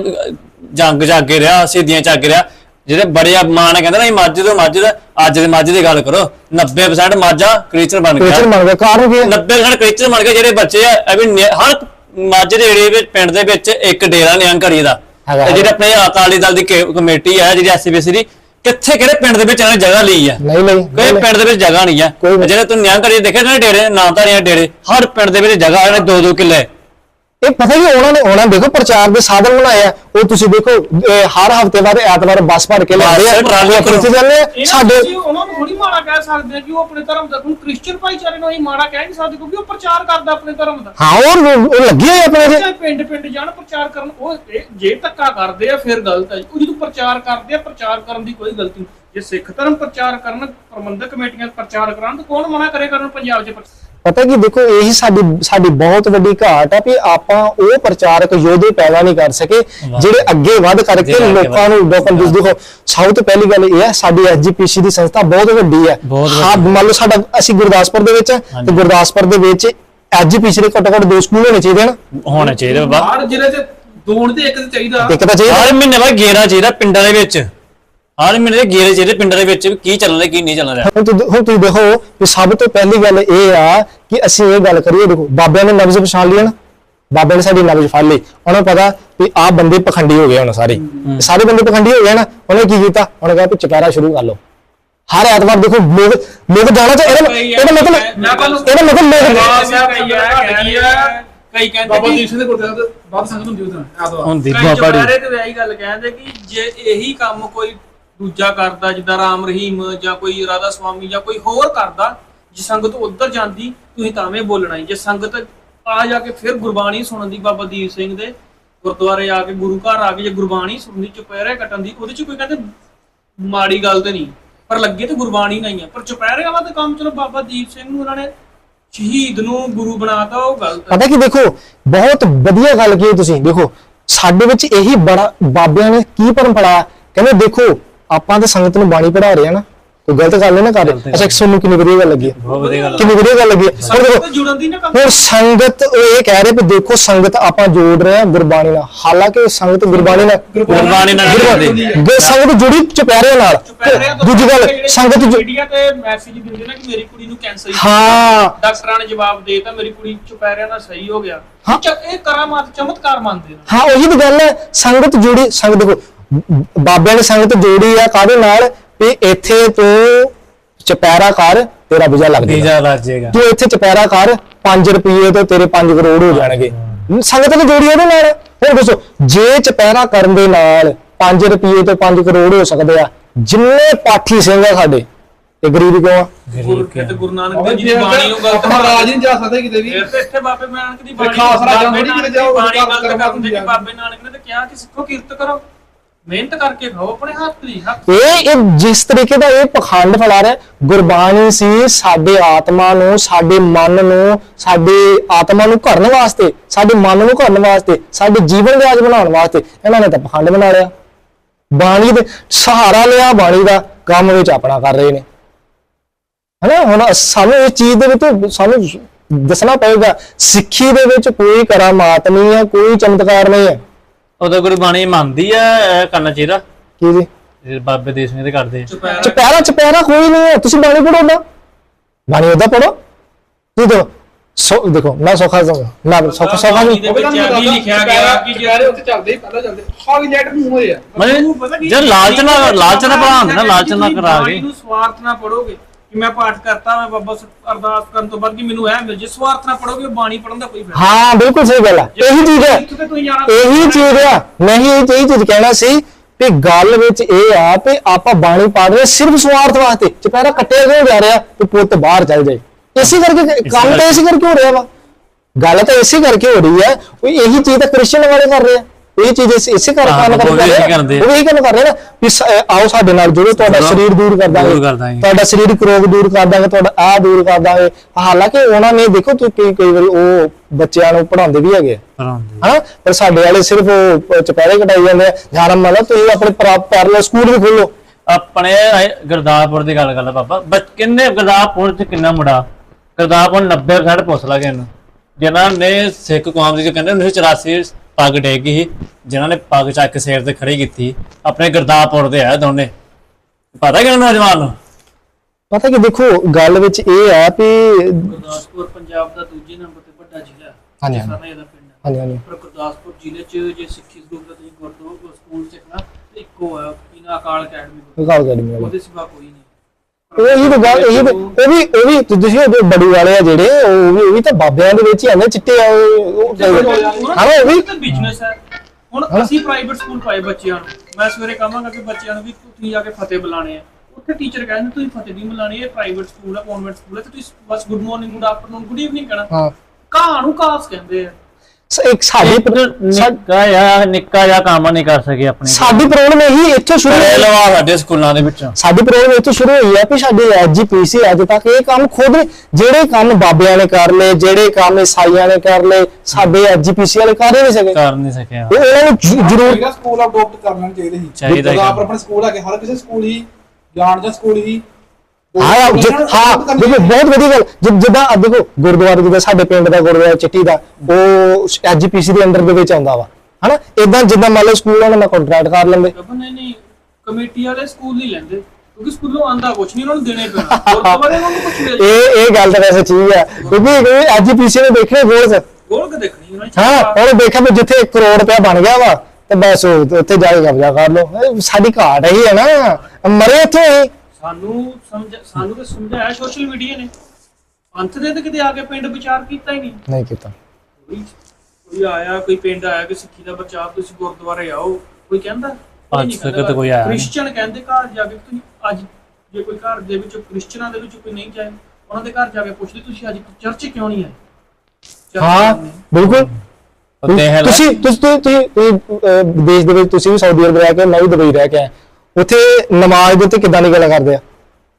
[SPEAKER 1] ਜੰਗ ਜਾਗੇ ਰਿਹਾ ਸਿੱਧੀਆਂ ਚੱਗ ਰਿਹਾ। ਜਿਹੜੇ ਬੜੇ ਮਾਣ ਕਹਿੰਦੇ ਨਾ ਇਹ ਮੱਝ ਤੋਂ ਮੱਝ ਦਾ ਅੱਜ ਦੇ ਮੱਝ ਦੀ ਗੱਲ ਕਰੋ। 90% ਮਾਝਾ ਕ੍ਰਿਸਚਨ ਬਣ ਗਿਆ।
[SPEAKER 2] ਕ੍ਰਿਸਚਨ ਬਣ ਗਿਆ ਕਾਰਨ ਕੀ ਹੈ?
[SPEAKER 1] 90% ਕ੍ਰਿਸਚਨ ਬਣ ਗਏ ਜਿਹੜੇ ਬੱਚੇ ਆ ਇਹ ਵੀ ਹਰ ਮੱਝ ਦੇ ਏਰੀਏ ਵਿੱਚ ਪਿੰਡ ਦੇ ਵਿੱਚ ਇੱਕ ਡੇਰਾ ਨਿਆਂ ਘੜੀ ਦਾ। ਤੇ ਜਿਹੜੇ ਆਪਣੇ ਅਕਾਲੀ ਦਲ ਦੀ ਕੇ- ਕਮੇਟੀ ਆ ਜਿਹੜੀ ਐਸਬੀਸੀ ਦੀ ਕਿੱਥੇ ਕਿਹੜੇ ਪਿੰਡ ਦੇ ਵਿੱਚ ਇਹਨਾਂ ਜਗ੍ਹਾ ਲਈ ਆ?
[SPEAKER 2] ਨਹੀਂ ਲਈ
[SPEAKER 1] ਕੋਈ ਪਿੰਡ ਦੇ ਵਿੱਚ ਜਗ੍ਹਾ ਨਹੀਂ ਆ।
[SPEAKER 2] ਨਹੀਂ।
[SPEAKER 1] ਜਿਹੜੇ ਤੂੰ ਨਿਆਂ ਘੜੀ ਦੇਖੇ ਨਾ ਡੇਰੇ ਨਾਮਧਾਰੀਆਂ ਡੇਰੇ। ਹਰ ਪਿੰਡ ਦੇ ਵਿੱਚ ਜਗ੍ਹਾ ਇਹਨੇ ਦੋ ਦੋ ਕਿੱਲੇ।
[SPEAKER 2] ਇਹ ਪਤਾ ਕੀ ਉਹਨਾਂ ਨੇ ਉਹਨਾਂ ਦੇਖੋ ਪ੍ਰਚਾਰ ਦੇ ਸਾਧਨ ਬਣਾਏ ਆ। ਉਹ ਤੁਸੀਂ ਦੇਖੋ ਹਰ ਹਫ਼ਤੇ ਬਾਅਦ ਐਤਵਾਰ ਬੱਸ ਭਰ ਕੇ ਲਿਆਉਂਦੇ ਆ।
[SPEAKER 1] ਬੱਸ, ਟਰਾਲੀਆਂ
[SPEAKER 2] ਕਿੱਥੇ ਜਾਂਦੇ ਆ।
[SPEAKER 3] ਸਾਡੇ
[SPEAKER 2] ਸਾਡੇ
[SPEAKER 3] ਉਹਨਾਂ ਨੂੰ ਥੋੜੀ ਮਾੜਾ ਕਹਿ ਸਕਦੇ ਆ ਕਿ ਉਹ ਆਪਣੇ ਧਰਮ ਦਾ ਹੁਣ ਕ੍ਰਿਸਚੀਅਨ ਭਾਈਚਾਰੇ ਨੂੰ ਅਸੀਂ ਮਾੜਾ ਕਹਿ ਨਹੀਂ ਸਕਦੇ ਕਿਉਂਕਿ ਉਹ ਪ੍ਰਚਾਰ ਕਰਦਾ ਆਪਣੇ ਧਰਮ ਦਾ।
[SPEAKER 2] ਹਾਂ ਉਹ ਉਹ ਲੱਗੇ ਹੋਏ ਆਪਣੇ ਤੇ
[SPEAKER 3] ਚਾਹੇ ਪਿੰਡ ਪਿੰਡ ਜਾਣ ਪ੍ਰਚਾਰ ਕਰਨ ਉਹ ਇਹ- ਜੇ ਧੱਕਾ ਕਰਦੇ ਆ ਫਿਰ ਗਲਤ ਹੈ ਉਹ ਜਦੋਂ ਪ੍ਰਚਾਰ ਕਰਦੇ ਆ ਪ੍ਰਚਾਰ ਕਰਨ ਦੀ ਕੋਈ ਗਲਤੀ ਨਹੀਂ। ਜੇ ਸਿੱਖ ਧਰਮ ਪ੍ਰਚਾਰ ਕਰਨ ਪ੍ਰਬੰਧਕ ਕਮੇਟੀਆਂ ਪ੍ਰਚਾਰ ਕਰਨ ਤਾਂ ਕੌਣ ਮਨਾ ਕਰੇ ਕਰਨ ਪੰਜਾਬ 'ਚ ਪ੍ਰਚਾਰ?
[SPEAKER 2] ਪਤਾ ਕੀ ਦੇਖੋ ਇਹੀ ਸਾਡੀ ਸਾਡੀ ਬਹੁਤ ਵੱਡੀ ਘਾਟ ਆ ਵੀ ਆਪਾਂ ਉਹ ਪ੍ਰਚਾਰਕ ਯੋਧੇ ਪੈਦਾ ਨਹੀਂ ਕਰ ਸਕੇ ਜਿਹੜੇ ਅੱਗੇ ਵੱਧ ਕਰਕੇ ਲੋਕਾਂ ਨੂੰ ਲੋਕਾਂ ਨੂੰ ਦੇਖੋ ਸਭ ਤੋਂ ਪਹਿਲੀ ਗੱਲ ਇਹ ਹੈ ਸਾਡੀ ਐਸਜੀਪੀਸੀ ਦੀ ਸੰਸਥਾ ਬਹੁਤ ਵੱਡੀ ਹੈ ਹਾਂ ਮੰਨ ਲਓ ਸਾਡਾ ਅਸੀਂ ਗੁਰਦਾਸਪੁਰ ਦੇ ਵਿੱਚ ਤੇ। ਗੁਰਦਾਸਪੁਰ ਦੇ ਵਿੱਚ ਐਸਜੀਪੀਸੀ ਦੇ ਘੱਟੋ ਘੱਟ ਦੋ ਸਕੂਲ ਹੋਣੇ ਚਾਹੀਦੇ ਹਨ।
[SPEAKER 1] ਹੋਣਾ ਚਾਹੀਦਾ ਬਾਬਾ
[SPEAKER 3] ਹਰ ਜ਼ਿਲ੍ਹੇ 'ਚ ਦੋਣ ਦੇ ਇੱਕ ਤੇ ਚਾਹੀਦਾ।
[SPEAKER 2] ਇੱਕ ਤਾਂ ਚਾਹੀਦਾ।
[SPEAKER 1] ਹਰ ਮਹੀਨੇ ਬਾਅਦ ਗੇੜਾ ਚਾਹੀਦਾ ਪਿੰਡਾਂ ਦੇ ਵਿੱਚ। ਹਰ ਮਹੀਨੇ ਦੇ ਗੇੜੇ ਚਾਹੀਦੇ ਪਿੰਡਾਂ ਦੇ ਵਿੱਚ ਵੀ ਕੀ ਚੱਲ ਰਿਹਾ ਕੀ ਨਹੀਂ ਚੱਲ ਰਿਹਾ।
[SPEAKER 2] ਹੁਣ ਤੁਸੀਂ ਹੁਣ ਤੁਸੀਂ ਦੇਖੋ ਕਿ ਸਭ ਤੋਂ ਪਹਿਲੀ ਗੱਲ ਇਹ ਆ ਕਿ ਅਸੀਂ ਇਹ ਗੱਲ ਕਰੀਏ ਦੇਖੋ ਬਾਬਿਆਂ ਨੇ ਨਬਜ਼ ਪਛਾਣ ਲਿਆ ਨਾ। ਬਾਬੇ ਨੇ ਸਾਡੀ ਨਬਜ਼ ਫੜ ਲਈ। ਉਹਨਾਂ ਨੂੰ ਪਤਾ ਵੀ ਆਹ ਬੰਦੇ ਪਖੰਡੀ ਹੋ ਗਏ ਹੁਣ ਸਾਰੇ। ਸਾਰੇ ਬੰਦੇ ਪਖੰਡੀ ਹੋ ਗਏ ਨਾ ਉਹਨੇ ਕੀ ਕੀਤਾ? ਉਹਨੇ ਕਿਹਾ ਵੀ ਚੁਪਹਿਰਾ ਸ਼ੁਰੂ ਕਰ ਲਓ। ਹਰ ਐਤਵਾਰ ਦੇਖੋ ਲੋਕ ਲੋਕ ਜਾਣਾ ਚ ਇਹਦਾ ਇਹਦਾ ਮਤਲਬ ਇਹਦਾ ਮਤਲਬ ਲੋਕ
[SPEAKER 3] ਕਈ ਕਹਿੰਦੇ
[SPEAKER 4] ਬਾਬਾ ਦੀਪ ਸਿੰਘ ਦੇ ਗੁਰਦੁਆਰੇ ਤੇ ਬਾਦ ਸੰਗਤ ਹੁੰਦੀ ਉਦੋਂ ਐਤਵਾਰ।
[SPEAKER 1] ਹੁੰਦੀ ਬਾਬਾ
[SPEAKER 3] ਚੁਪਹਿਰੇ ਤੇ ਇਹੀ ਗੱਲ ਕਹਿੰਦੇ ਕਿ ਜੇ ਇਹੀ ਕੰਮ ਕੋਈ ਦੂਜਾ ਕਰਦਾ, ਜਿੱਦਾਂ ਰਾਮ ਰਹੀਮ ਜਾਂ ਕੋਈ ਰਾਧਾ ਸਵਾਮੀ ਜਾਂ ਕੋਈ ਹੋਰ ਕਰਦਾ, ਜੇ ਸੰਗਤ ਉਧਰ ਜਾਂਦੀ, ਤੁਸੀਂ ਤਾਵੇਂ ਬੋਲਣਾ ਹੀ। ਜੇ ਸੰਗਤ ਆ ਜਾ ਕੇ ਫਿਰ ਗੁਰਬਾਣੀ ਸੁਣਨ ਦੀ ਬਾਬਾ ਦੀਪ ਸਿੰਘ ਦੇ ਗੁਰਦੁਆਰੇ ਆ ਕੇ, ਗੁਰੂ ਘਰ ਆ ਕੇ ਜੇ ਗੁਰਬਾਣੀ ਸੁਣਨ ਚੁਪਹਿਰੇ ਕੱਟਣ ਦੀ, ਉਹਦੇ ਚ ਕੋਈ ਕਹਿੰਦੇ ਮਾੜੀ ਗੱਲ ਤੇ ਨਹੀਂ। ਪਰ ਲੱਗੇ ਤੇ ਗੁਰਬਾਣੀ ਨਹੀਂ ਆ ਪਰ ਚੁਪਹਿਰੇ ਵਾਲਾ ਤੇ ਕੰਮ ਚਲੋ ਬਾਬਾ ਦੀਪ ਸਿੰਘ ਨੂੰ ਉਹਨਾਂ ਨੇ ਸ਼ਹੀਦ ਨੂੰ ਗੁਰੂ ਬਣਾਤਾ, ਉਹ ਗਲਤ
[SPEAKER 2] ਪਤਾ ਕੀ ਦੇਖੋ, ਬਹੁਤ ਵਧੀਆ ਗੱਲ ਕੀ ਤੁਸੀਂ। ਦੇਖੋ, ਸਾਡੇ ਵਿੱਚ ਇਹੀ ਬੜਾ, ਬਾਬਿਆਂ ਨੇ ਕੀ ਭਰਮ ਪੜਾਇਆ ਕਹਿੰਦੇ ਦੇਖੋ ਆਪਾਂ ਤਾਂ ਸੰਗਤ ਨੂੰ ਬਾਣੀ ਪੜ੍ਹਾ ਰਹੇ ਆ ਨਾ ਕੋਈ ਗਲਤ ਗੱਲ ਨਹੀਂ ਨਾ ਕਰ ਰਹੇ ਅੱਛਾ ਤੁਹਾਨੂੰ ਕਿੰਨੀ ਵਧੀਆ ਗੱਲ ਲੱਗੀ ਹੈ?
[SPEAKER 1] ਬਹੁਤ ਵਧੀਆ ਗੱਲ
[SPEAKER 2] ਕਿੰਨੀ ਵਧੀਆ ਗੱਲ ਲੱਗੀ ਹੈ? ਹੁਣ
[SPEAKER 3] ਸੰਗਤ
[SPEAKER 2] ਦੇਖੋ
[SPEAKER 3] ਤੇ ਜੁੜਨ ਦੀ ਨਾ ਕੰਮ
[SPEAKER 2] ਹੁਣ ਸੰਗਤ ਉਹ ਇਹ ਕਹਿ ਰਹੇ ਵੀ ਦੇਖੋ ਸੰਗਤ ਆਪਾਂ ਜੋੜ ਰਹੇ ਹਾਂ ਗੁਰਬਾਣੀ ਨਾਲ ਹਾਲਾਂਕਿ ਸੰਗਤ ਗੁਰਬਾਣੀ ਨਾਲ
[SPEAKER 1] ਗੁਰਬਾਣੀ ਨਾਲ ਜੁੜਦੀ।
[SPEAKER 2] ਜੇ ਸੰਗਤ ਜੁੜੀ ਚੁਪਹਿਰੇ ਨਾਲ
[SPEAKER 3] ਚੁਪਹਿਰਿਆਂ ਤੋਂ
[SPEAKER 2] ਦੂਜੀ ਗੱਲ ਸੰਗਤ ਜੋ-
[SPEAKER 3] ਮੀਡੀਆ ਤੇ ਮੈਸੇਜ ਦਿੰਦੇ ਨੇ ਕਿ ਮੇਰੀ ਕੁੜੀ ਨੂੰ ਕੈਂਸਰ
[SPEAKER 2] ਹਾਂ
[SPEAKER 3] ਡਾਕਟਰਾਂ ਨੇ ਜਵਾਬ ਦੇਤਾ ਮੇਰੀ ਕੁੜੀ ਚੁਪਹਿਰਿਆਂ ਨਾਲ ਸਹੀ ਹੋ ਗਿਆ
[SPEAKER 2] ਹਾਂ।
[SPEAKER 3] ਚ- ਇਹ ਕਰਾਮਾਤ ਚਮਤਕਾਰ ਮੰਨਦੇ ਨੇ
[SPEAKER 2] ਹਾਂ ਉਹੀ ਤਾਂ ਗੱਲ ਹੈ ਸੰਗਤ ਜੁੜੀ ਸੰਗਤ ਦੇਖੋ ਬਾਬਿਆਂ ਨੇ ਸੰਗਤ ਜੋੜੀ ਆ ਕਾਹਦੇ ਨਾਲ? ਵੀ ਇੱਥੇ ਤੂੰ ਚਪੈਰਾ ਕਰ ਤੇਰਾ ਵੀਜ਼ਾ ਲੱਗ ਜਾਏਗਾ।
[SPEAKER 1] ਤੀਜਾ ਲੱਗ ਜਾਏਗਾ।
[SPEAKER 2] ਤੂੰ ਇੱਥੇ ਚਪੈਰਾ ਕਰ 5 ਰੁਪਏ ਤੇ ਤੇਰੇ 5 ਕਰੋੜ ਹੋ ਜਾਣਗੇ। ਸੰਗਤ ਨੇ ਜੋੜੀ ਉਹਦੇ ਨਾਲ। ਹੁਣ ਦੱਸੋ ਜੇ ਚਪੈਰਾ ਕਰਨ ਦੇ ਨਾਲ 5 ਰੁਪਏ ਤੋਂ 5 ਕਰੋੜ ਹੋ ਸਕਦੇ ਆ ਜਿੰਨੇ ਪਾਠੀ ਸਿੰਘ ਆ ਸਾਡੇ ਇਹ ਗਰੀਬ ਕਿਉਂ ਆ?
[SPEAKER 3] ਗੁਰੂ
[SPEAKER 1] ਗਰੀਬ
[SPEAKER 3] ਤੇ ਗੁਰੂ ਨਾਨਕ ਦੇਵ ਜੀ ਦੀ ਬਾਣੀ ਨੂੰ ਗਲਤ
[SPEAKER 4] ਆਪਣਾ ਰਾਜ ਨਹੀਂ ਜਾ ਸਕਦੇ ਕਿਤੇ ਵੀ।
[SPEAKER 3] ਫਿਰ ਤੇ ਇੱਥੇ ਬਾਬੇ ਨਾਨਕ ਦੀ ਬਾਣੀ
[SPEAKER 4] ਖਾਸ ਰਾਜਾਂ
[SPEAKER 3] ਨਾਨਕ
[SPEAKER 4] ਕਿਤੇ ਜਾਓ,
[SPEAKER 3] ਦੀ ਬਾਣੀ ਗਲਤ ਬਾਬੇ ਨਾਨਕ ਨੇ ਤਾਂ ਕਿਹਾ ਕਿ ਸਿੱਖੋ ਕਿਰਤ ਕਰੋ। ਮਿਹਨਤ ਕਰਕੇ ਖਾਓ, ਆਪਣੇ ਹੱਥ ਦੀ, ਹੱਥ
[SPEAKER 2] ਇਹ ਇਹ ਜਿਸ ਤਰੀਕੇ ਦਾ ਇਹ ਪਖੰਡ ਫੈਲਾ ਰਿਹਾ, ਗੁਰਬਾਣੀ ਸੀ ਸਾਡੇ ਆਤਮਾ ਨੂੰ, ਸਾਡੇ ਮਨ ਨੂੰ, ਸਾਡੇ ਆਤਮਾ ਨੂੰ ਘੜਨ ਵਾਸਤੇ, ਸਾਡੇ ਮਨ ਨੂੰ ਘੜਨ ਵਾਸਤੇ, ਸਾਡੇ ਜੀਵਨ ਵਿਆਜ ਬਣਾਉਣ ਵਾਸਤੇ ਇਹਨਾਂ ਨੇ ਤਾਂ ਪਖੰਡ ਬਣਾ ਲਿਆ। ਬਾਣੀ ਦੇ ਸਹਾਰਾ ਲਿਆ, ਬਾਣੀ ਦਾ ਕੰਮ ਵਿੱਚ ਆਪਣਾ ਕਰ ਰਹੇ ਨੇ। ਹਨਾ, ਹੁਣ ਸਾਨੂੰ ਇਸ ਚੀਜ਼ ਦੇ ਵਿੱਚ ਸਾਨੂੰ ਦੱਸਣਾ ਪਏਗਾ, ਸਿੱਖੀ ਦੇ ਵਿੱਚ ਕੋਈ ਕਰਾਮਾਤ ਨਹੀਂ ਹੈ, ਕੋਈ ਚਮਤਕਾਰ ਨਹੀਂ ਹੈ।
[SPEAKER 1] ਉਦੋਂ ਗੁਰਬਾਣੀ ਮੰਨਦੀ ਆ ਕਰਨਾ ਚਾਹੀਦਾ।
[SPEAKER 2] ਕੀ ਜੀ?
[SPEAKER 1] ਜਿਹੜੇ ਬਾਬੇ ਦੇਸ਼ ਨੇ ਤੇ ਕਰਦੇ ਆ।
[SPEAKER 3] ਚੁਪਹਿਰਾ।
[SPEAKER 2] ਚਪੈਰਾ ਚਪੈਰਾ ਕੋਈ ਨਹੀਂ ਹੈ। ਤੁਸੀਂ ਬਾਣੀ ਪੜੋ ਨਾ। ਬਾਣੀ ਉਹਦਾ ਪੜੋ ਤੁਸੀਂ ਦੇਖੋ? ਸੋ ਦੇਖੋ ਨਾ ਸੌਖਾ ਸੌਖਾ ਨਾ ਸੌਖਾ ਸੌਖਾ ਨਹੀਂ।
[SPEAKER 3] ਲਿਖਿਆ ਗਿਆ ਕਿ
[SPEAKER 4] ਜਿਹੜੇ ਉੱਤੇ ਚੱਲਦੇ ਹੀ ਪਹਿਲਾਂ ਚੱਲਦੇ। ਹਾਈਲਾਈਟ ਨੂੰ ਹੋਏ ਆ।
[SPEAKER 1] ਮਤਲਬ ਜੇ ਲਾਲਚ ਨਾਲ ਲਾਲਚ ਨਾਲ ਪੜਾਉਂਦੇ ਨਾ ਲਾਲਚ ਨਾਲ ਕਰਾ ਕੇ।
[SPEAKER 3] ਨੂੰ ਸਵਾਰਥ ਨਾਲ ਪੜੋਗੇ ਕਿ ਮੈਂ ਪਾਠ ਕਰਤਾ ਮੈਂ ਬਾਬਾ ਅਰਦਾਸ ਕਰਨ ਤੋਂ ਬਾਅਦ ਕਿ ਮੈਨੂੰ ਇਹ ਮਿਲ ਜੇ ਸਵਾਰਥ ਨਾਲ ਪੜੋਗੇ ਬਾਣੀ ਪੜਨ ਦਾ ਕੋਈ ਫਾਇਦਾ
[SPEAKER 2] ਹਾਂ ਬਿਲਕੁਲ ਸਹੀ ਗੱਲ ਹੈ ਇਹੀ ਚੀਜ਼ ਹੈ।
[SPEAKER 3] ਤੇ
[SPEAKER 2] ਇਹੀ ਚੀਜ਼ ਆ। ਮੈਂ ਹੀ ਇਹ ਚੀਜ਼ ਕਹਿਣਾ ਸੀ ਵੀ ਗੱਲ ਵਿੱਚ ਇਹ ਆ ਵੀ ਆਪਾਂ ਬਾਣੀ ਪੜ ਰਹੇ ਸਿਰਫ ਸਵਾਰਥ ਵਾਸਤੇ। ਚਪੈਰਾ ਕੱਟਿਆ ਕਿਉਂ ਜਾ ਰਿਹਾ ਕਿ ਪੁੱਤ ਬਾਹਰ ਚੱਲ ਜਾਏ। ਇਸੇ ਕਰਕੇ ਕੰਮ ਤਾਂ ਇਸੇ ਕਰਕੇ ਹੋ ਰਿਹਾ ਵਾ। ਗੱਲ ਤਾਂ ਇਸੇ ਕਰਕੇ ਹੋ ਰਹੀ ਹੈ ਉਹ ਇਹੀ ਚੀਜ਼ ਤਾਂ ਕ੍ਰਿਸਚੀਅਨ ਵਾਲੇ ਕਰ ਰਹੇ ਆ। ਇਹ ਚੀਜ਼ ਇਸੇ- ਇਸੇ ਕਰਕੇ
[SPEAKER 1] ਹਾਂ,
[SPEAKER 2] ਕੰਮ
[SPEAKER 1] ਉਹ ਵੀ
[SPEAKER 2] ਕਰ
[SPEAKER 1] ਇਹੀ
[SPEAKER 2] ਰਹੇ ਆ
[SPEAKER 1] ਕਰਦੇ ਆ।
[SPEAKER 2] ਉਹ ਇਹੀ ਕੰਮ ਕਰ ਰਹੇ ਨਾ ਵੀ ਸ- ਅਹ ਆਓ ਸਾਡੇ ਨਾਲ ਜੁੜੋ ਤੁਹਾਡਾ
[SPEAKER 1] ਜੁੜੋ,
[SPEAKER 2] ਸਰੀਰ ਦੂਰ ਕਰ
[SPEAKER 1] ਦੂਰ ਕਰ
[SPEAKER 2] ਦਾਂਗੇ।
[SPEAKER 1] ਦਾਂਗੇ।
[SPEAKER 2] ਤੁਹਾਡਾ ਸਰੀਰਕ ਰੋਗ ਦੂਰ ਕਰ ਦਾਂਗੇ ਤੁਹਾਡਾ ਆ ਦੂਰ ਕਰ ਦਾਂਗੇ। ਹਾਲਾਂਕਿ ਉਹਨਾਂ ਨੇ ਦੇਖੋ ਤੁਸੀਂ ਕਈ ਕਈ ਵਾਰੀ ਉਹ ਬੱਚਿਆਂ ਨੂੰ ਪੜਾਉਂਦੇ ਵੀ ਹੈਗੇ ਆ। ਹਨਾ? ਪਰ ਸਾਡੇ ਵਾਲੇ ਸਿਰਫ ਉਹ ਚਪਹਿਰੇ ਕਟਾਈ ਜਾਂਦੇ ਆ। ਜਾਨ ਮੰਨ ਤੁਸੀਂ ਆਪਣੇ ਪੈਰਲ ਸਕੂਲ ਵੀ ਖੋਲੋ
[SPEAKER 1] ਆਪਣੇ ਇਹ ਗੁਰਦਾਸਪੁਰ ਦੀ ਗੱਲ ਕਰ ਲੈ ਬਾਬਾ। ਬਚ ਕਿੰਨੇ ਗੁਰਦਾਸਪੁਰ ਚ ਕਿੰਨਾ ਮੁੰਡਾ? ਗੁਰਦਾਸਪੁਰ 90 ਖੜ ਪੁੱਛ ਲਾਗੇ ਇਹਨੂੰ। ਜਿਨ੍ਹਾਂ ਨੇ ਸਿੱਖ ਕੌਮ ਦੀ ਜੋ ਕਹਿੰਦੇ 1984 ਪੱਗ ਟੇਕੀ ਸੀ ਜਿਨ੍ਹਾਂ ਨੇ ਪੱਗ ਚੱਕ ਕੇ ਸਿਰ ਤੇ ਖੜੀ ਕੀਤੀ। ਆਪਣੇ ਗੁਰਦਾਸਪੁਰ ਦੇ ਆ ਦੋਨੇ। ਪਤਾ ਕਿ ਨੌਜਵਾਨ ਨੂੰ?
[SPEAKER 2] ਪਤਾ ਕਿ ਦੇਖੋ ਗੱਲ ਵਿੱਚ ਇਹ ਆ ਵੀ
[SPEAKER 3] ਗੁਰਦਾਸਪੁਰ ਪੰਜਾਬ ਦਾ ਦੂਜੇ ਨੰਬਰ ਤੇ ਵੱਡਾ ਜ਼ਿਲ੍ਹਾ।
[SPEAKER 2] ਹਾਂਜੀ, ਹਾਂਜੀ।
[SPEAKER 3] ਸਾਰਾ ਇਹਦਾ ਪਿੰਡ ਹੈ
[SPEAKER 2] ਹਾਂਜੀ ਹਾਂਜੀ।
[SPEAKER 3] ਪਰ ਗੁਰਦਾਸਪੁਰ ਜ਼ਿਲ੍ਹੇ 'ਚ ਜੇ ਸਿੱਖੀ ਸਰੂਪ ਦਾ ਤੁਸੀਂ ਗੁਰਦੁਆਰਾ ਸਕੂਲ ਸਿੱਖਣਾ ਤੇ ਇੱਕੋ ਹੈ ਇਹਨਾਂ ਅਕਾਲ ਅਕੈਡਮੀ
[SPEAKER 2] ਗੱਲ ਕਰੀ
[SPEAKER 3] ਉਹਦੇ ਸਿਵਾ ਕੋਈ ਨਹੀਂ।
[SPEAKER 2] ਉਹ ਇਹੀ ਤਾਂ ਗੱਲ ਇਹੀ ਤਾਂ- ਉਹ ਵੀ ਉਹ ਵੀ ਤੁਸੀਂ ਉਹ ਬੜੀ ਵਾਲੇ ਆ ਜਿਹੜੇ ਉਹ ਵੀ ਉਹ ਵੀ ਤਾਂ ਬਾਬਿਆਂ ਦੇ ਵਿੱਚ ਹੀ ਆਉਂਦੇ ਚਿੱਟੇ ਆ ਉਹ ਉਹ- ਹਾਂ ਉਹ ਵੀ
[SPEAKER 3] ਬਿਜ਼ਨਸ ਹੈ। ਹੁਣ ਅਸੀਂ ਪ੍ਰਾਈਵੇਟ ਸਕੂਲ ਪਾਏ ਬੱਚਿਆਂ ਨੂੰ। ਮੈਂ ਸਵੇਰੇ ਕਹਾਂਗਾ ਕਿ ਬੱਚਿਆਂ ਨੂੰ ਵੀ ਤੁਸੀਂ ਜਾ ਕੇ ਫਤਿਹ ਬੁਲਾਣੇ ਆ। ਉੱਥੇ ਟੀਚਰ ਕਹਿੰਦੇ ਤੁਸੀਂ ਫਤਿਹ ਨਹੀਂ ਬੁਲਾਣੀ ਇਹ ਪ੍ਰਾਈਵੇਟ ਸਕੂਲ ਹੈ ਕਨਵੈਂਟ ਸਕੂਲ ਹੈ ਤੇ ਤੁਸੀਂ ਬਸ good morning good afternoon good evening ਕਹਿਣਾ।
[SPEAKER 2] ਹਾਂ।
[SPEAKER 3] ਕਾਂ ਨੂੰ ਕਾਸ ਕਹਿੰਦੇ ਆ।
[SPEAKER 2] ਇੱਕ ਸਾਡੀ
[SPEAKER 1] ਨਿੱਕਾ ਜਿਹਾ ਨਿੱਕਾ ਜਿਹਾ ਕੰਮ ਨਹੀਂ ਕਰ ਸਕੇ ਆਪਣੇ।
[SPEAKER 2] ਸਾਡੀ ਪ੍ਰੋਬਲਮ ਇਹੀ ਇੱਥੋਂ ਸ਼ੁਰੂ ਹੋਈ।
[SPEAKER 1] ਲਵਾ ਸਾਡੇ ਸਕੂਲਾਂ ਦੇ ਵਿੱਚੋਂ।
[SPEAKER 2] ਸਾਡੀ ਪ੍ਰੋਬਲਮ ਇੱਥੋਂ ਸ਼ੁਰੂ ਹੋਈ ਹੈ ਕਿ ਸਾਡੇ ਐਜੀਪੀਸੀ ਅੱਜ ਤੱਕ ਇਹ ਕੰਮ ਖੁਦ ਜਿਹੜੇ ਕੰਮ ਬਾਬਿਆਂ ਨੇ ਕਰ ਲਏ ਜਿਹੜੇ ਕੰਮ ਇਸਾਈਆਂ ਨੇ ਕਰ ਲਏ ਸਾਡੇ ਐਜੀਪੀਸੀ ਵਾਲੇ ਕਰ ਹੀ ਨਹੀਂ ਸਕੇ।
[SPEAKER 1] ਕਰ ਨਹੀਂ ਸਕਿਆ
[SPEAKER 2] ਇਹ ਉਹਨਾਂ ਨੂੰ ਜ਼ਰੂਰ
[SPEAKER 4] ਆ ਸਕੂਲ ਅਡਾਪਟ ਕਰ ਲੈਣੇ ਚਾਹੀਦੇ ਸੀ
[SPEAKER 1] ਚਾਹੀਦਾ ਹੀ
[SPEAKER 4] ਆਪਣੇ ਸਕੂਲ ਹੈਗੇ ਹਰ ਕਿਸੇ ਸਕੂਲ ਹੀ ਗਿਆਨ ਜਾਂ ਸਕੂਲ ਹੀ
[SPEAKER 2] ਹਾਂ ਜ- ਹਾਂ ਦੇਖੋ ਬਹੁਤ ਵਧੀਆ ਗੱਲ। ਜਿ- ਜਿੱਦਾਂ ਆਹ ਦੇਖੋ ਗੁਰਦੁਆਰਾ ਜਿੱਦਾਂ ਸਾਡੇ ਪਿੰਡ ਦਾ ਗੁਰਦੁਆਰਾ ਚਿੱਟੀ ਦਾ ਉਹ ਐਜੀਪੀਸੀ ਦੇ ਅੰਡਰ ਦੇ ਵਿੱਚ ਆਉਂਦਾ ਵਾ। ਹਨਾ? ਇਦਾਂ ਜਿੱਦਾਂ ਮੰਨ ਲਓ ਸਕੂਲ ਉਹਨਾਂ ਨਾਲ ਕੰਟਰੈਕਟ ਕਰ ਲੈਂਦੇ।
[SPEAKER 3] ਨਹੀਂ ਨਹੀਂ ਕਮੇਟੀ ਵਾਲੇ ਸਕੂਲ ਨਹੀਂ ਲੈਂਦੇ ਕਿਉਂਕਿ ਸਕੂਲੋਂ ਆਂਦਾ ਕੁਝ ਨਹੀਂ ਉਹਨਾਂ ਨੂੰ ਦੇਣੇ ਪੈਣਾ। ਗੁਰਦੁਆਰੇ ਉਹਨਾਂ ਨੂੰ ਕੁਝ ਮਿਲ
[SPEAKER 2] ਇਹ ਇਹ ਗੱਲ ਤਾਂ ਵੈਸੇ ਠੀਕ ਹੈ। ਕਿਉਂਕਿ ਐਜੀਪੀਸੀ ਨੇ ਦੇਖਣੇ ਗੋਲਸ
[SPEAKER 3] ਗੋਲਕ ਦੇਖਣੀ ਉਹਨਾਂ ਨੇ?
[SPEAKER 2] ਹਾਂ ਉਹਨੇ ਦੇਖਿਆ ਵੀ ਜਿੱਥੇ 1 ਕਰੋੜ ਰੁਪਇਆ ਬਣ ਗਿਆ ਵਾ ਤੇ ਬਸ ਉਹ- ਉੱਥੇ ਜਾ ਕੇ ਕਬਜ਼ਾ ਕਰ ਲਓ। ਇਹ ਸਾਡੀ ਘਾਟ ਇਹੀ ਹੈ ਨਾ। ਮਰੇ ਇੱਥੇ। ਹੀ
[SPEAKER 3] ਸਾਨੂੰ ਸਮਝ ਸਾਨੂੰ ਤਾਂ ਸਮਝਾਇਆ ਸੋਸ਼ਲ ਮੀਡੀਆ ਨੇ। ਪੰਥ ਦੇ ਤੇ ਕਿਤੇ ਆ ਕੇ ਪਿੰਡ ਵਿਚਾਰ ਕੀਤਾ ਹੀ ਨਹੀਂ।
[SPEAKER 2] ਨਹੀਂ ਕੀਤਾ।
[SPEAKER 3] ਕੋਈ ਕੋਈ ਆਇਆ ਕੋਈ ਪਿੰਡ ਆਇਆ ਕਿ ਸਿੱਖੀ ਦਾ ਬਚਾਅ ਤੁਸੀਂ ਗੁਰਦੁਆਰੇ ਆਓ ਕੋਈ ਕਹਿੰਦਾ?
[SPEAKER 1] ਪੰਥ ਤੱਕ। ਤਾਂ ਕੋਈ ਆਇਆ।
[SPEAKER 3] ਕ੍ਰਿਸਚੀਅਨ ਕਹਿੰਦੇ ਘਰ ਜਾ ਕੇ ਤੁਸੀਂ ਅੱਜ ਜੇ ਕੋਈ ਘਰ ਦੇ ਵਿੱਚ ਕ੍ਰਿਸਚੀਅਨਾਂ ਦੇ ਵਿੱਚ ਕੋਈ ਨਹੀਂ ਜਾਏ ਉਹਨਾਂ ਦੇ ਘਰ ਜਾ ਕੇ ਪੁੱਛਦੇ ਤੁਸੀਂ ਅੱਜ ਚਰਚ ਕਿਉਂ ਨਹੀਂ ਆਏ?
[SPEAKER 2] ਹਾਂ? ਬਿਲਕੁਲ। ਤੁਸੀਂ ਤੁਸੀਂ ਤੁਸੀਂ- ਵਿਦੇਸ਼ ਦੇ ਵਿੱਚ ਤੁਸੀਂ ਵੀ ਸਾਊਦੀ ਅਰਬ ਰਹਿ ਕੇ ਮੈਂ ਵੀ ਦੁਬਈ ਰਹਿ ਕੇ ਆਇਆ ਉੱਥੇ ਨਮਾਜ਼ ਦੇ ਉੱਤੇ ਕਿੱਦਾਂ ਦੀ ਗੱਲ ਕਰਦੇ ਆ?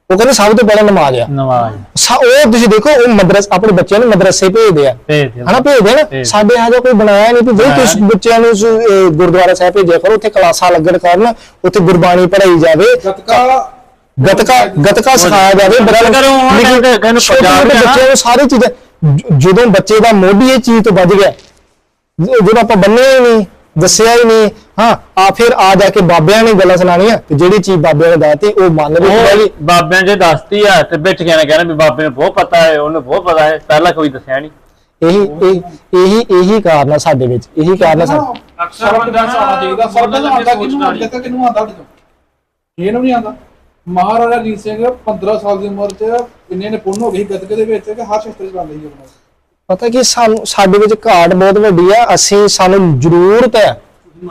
[SPEAKER 2] ਉਹ ਕਹਿੰਦੇ ਸਭ ਤੋਂ ਪਹਿਲਾਂ ਨਮਾਜ਼ ਆ।
[SPEAKER 1] ਨਵਾਜ਼
[SPEAKER 2] ਸਾ- ਉਹ ਤੁਸੀਂ ਦੇਖੋ ਉਹ ਮਦਰਸ ਆਪਣੇ ਬੱਚਿਆਂ ਨੂੰ ਮਦਰਸੇ ਭੇਜਦੇ ਆ।
[SPEAKER 1] ਭੇਜ ਦਿਓ
[SPEAKER 2] ਹਨਾ ਭੇਜਦੇ ਆ ਨਾ?
[SPEAKER 1] ਭੇਜ।
[SPEAKER 2] ਸਾਡੇ ਇਹੋ ਜਿਹਾ ਕੋਈ ਬਣਾਇਆ ਨਹੀਂ ਵੀ ਬਈ ਤੁਸੀਂ ਬੱਚਿਆਂ ਨੂੰ ਸ- ਅਹ, ਗੁਰਦੁਆਰਾ ਸਾਹਿਬ ਭੇਜਿਆ ਕਰੋ ਉੱਥੇ ਕਲਾਸਾਂ ਲੱਗਣ ਕਰਨ ਉੱਥੇ ਗੁਰਬਾਣੀ ਪੜ੍ਹਾਈ ਜਾਵੇ।
[SPEAKER 4] ਗਤਕਾ
[SPEAKER 2] ਗਤਕਾ ਗਤਕਾ ਸਿਖਾਇਆ ਜਾਵੇ। ਬੜਾ
[SPEAKER 1] ਕਰੋ, ਉਹਨਾਂ
[SPEAKER 2] ਨਿੱਕੇ-
[SPEAKER 1] ਕਹਿੰਦੇ- ਕਹਿੰਦੇ
[SPEAKER 2] ਛੋਟੇ
[SPEAKER 1] ਪੰਜਾਬ
[SPEAKER 2] ਛੋਟੇ
[SPEAKER 1] ਚ ਨਾ-
[SPEAKER 2] ਬੱਚਿਆਂ ਨੂੰ ਸਾਰੀ ਚੀਜ਼ਾਂ ਜ- ਜਦੋਂ ਬੱਚੇ ਦਾ ਮੋਢੀ ਇਹ ਚੀਜ਼ ਤੋਂ ਵੱਜ ਗਿਆ ਜ- ਜਦੋਂ ਆਪਾਂ ਬੰਨਿਆ ਹੀ ਨਹੀਂ ਦੱਸਿਆ ਹੀ ਨਹੀਂ। ਹਾਂ ਆ ਫਿਰ ਆ ਜਾ ਕੇ ਬਾਬਿਆਂ ਨੇ ਗੱਲਾਂ ਸੁਣਾਉਣੀਆਂ ਤੇ ਜਿਹੜੀ ਚੀਜ਼ ਬਾਬਿਆਂ ਨੇ ਦਾਤੀ ਉਹ ਮੰਨ ਲਈ
[SPEAKER 1] ਉਹ ਬਾਬਿਆਂ ਜੇ ਦੱਸਤੀ ਆ ਤੇ ਬਿੱਠ ਕੇ ਨਾ ਕਹਿਣਾ ਵੀ ਬਾਬੇ ਨੂੰ ਬਹੁਤ ਪਤਾ ਹੈ ਉਹਨੂੰ ਬਹੁਤ ਪਤਾ ਹੈ ਪਹਿਲਾਂ ਕੋਈ ਦੱਸਿਆ ਨਹੀਂ।
[SPEAKER 2] ਇਹੀ ਇਹ- ਇਹੀ ਇਹੀ ਕਾਰਨ ਆ ਸਾਡੇ ਵਿੱਚ ਇਹੀ ਕਾਰਨ ਆ ਸਾਡੇ
[SPEAKER 3] ਅਕਸਰ ਬੰਦਾ
[SPEAKER 4] ਦਾ ਆਉਣਾ ਚਾਹੀਦਾ ਸਭ ਦਾ ਆਉਂਦਾ ਕਿਹਨੂੰ ਆਉਂਦਾ ਤੱਕ ਕਿਹਨੂੰ ਆਉਂਦਾ ਤੋਂ? ਇਹਨੂੰ ਨਹੀਂ ਆਉਂਦਾ। ਮਹਾਰਾਜਾ ਰਣਜੀਤ ਸਿੰਘ 15 ਸਾਲ ਦੀ ਉਮਰ 'ਚ ਇੰਨੇ ਨਿਪੁੰਨ ਹੋ ਗਏ ਸੀ ਗੱਤਕੇ ਦੇ ਵਿੱਚ ਕਿ ਹਰ ਸ਼ਸਤਰ ਚਲਾਉਂਦੇ ਸੀ ਆਪਣਾ
[SPEAKER 2] ਪਤਾ ਕੀ ਸਾਨੂੰ ਸਾਡੇ ਵਿੱਚ ਘਾਟ ਬਹੁਤ ਵੱਡੀ ਆ ਅਸੀਂ ਸਾਨੂੰ ਜ਼ਰੂਰਤ ਹੈ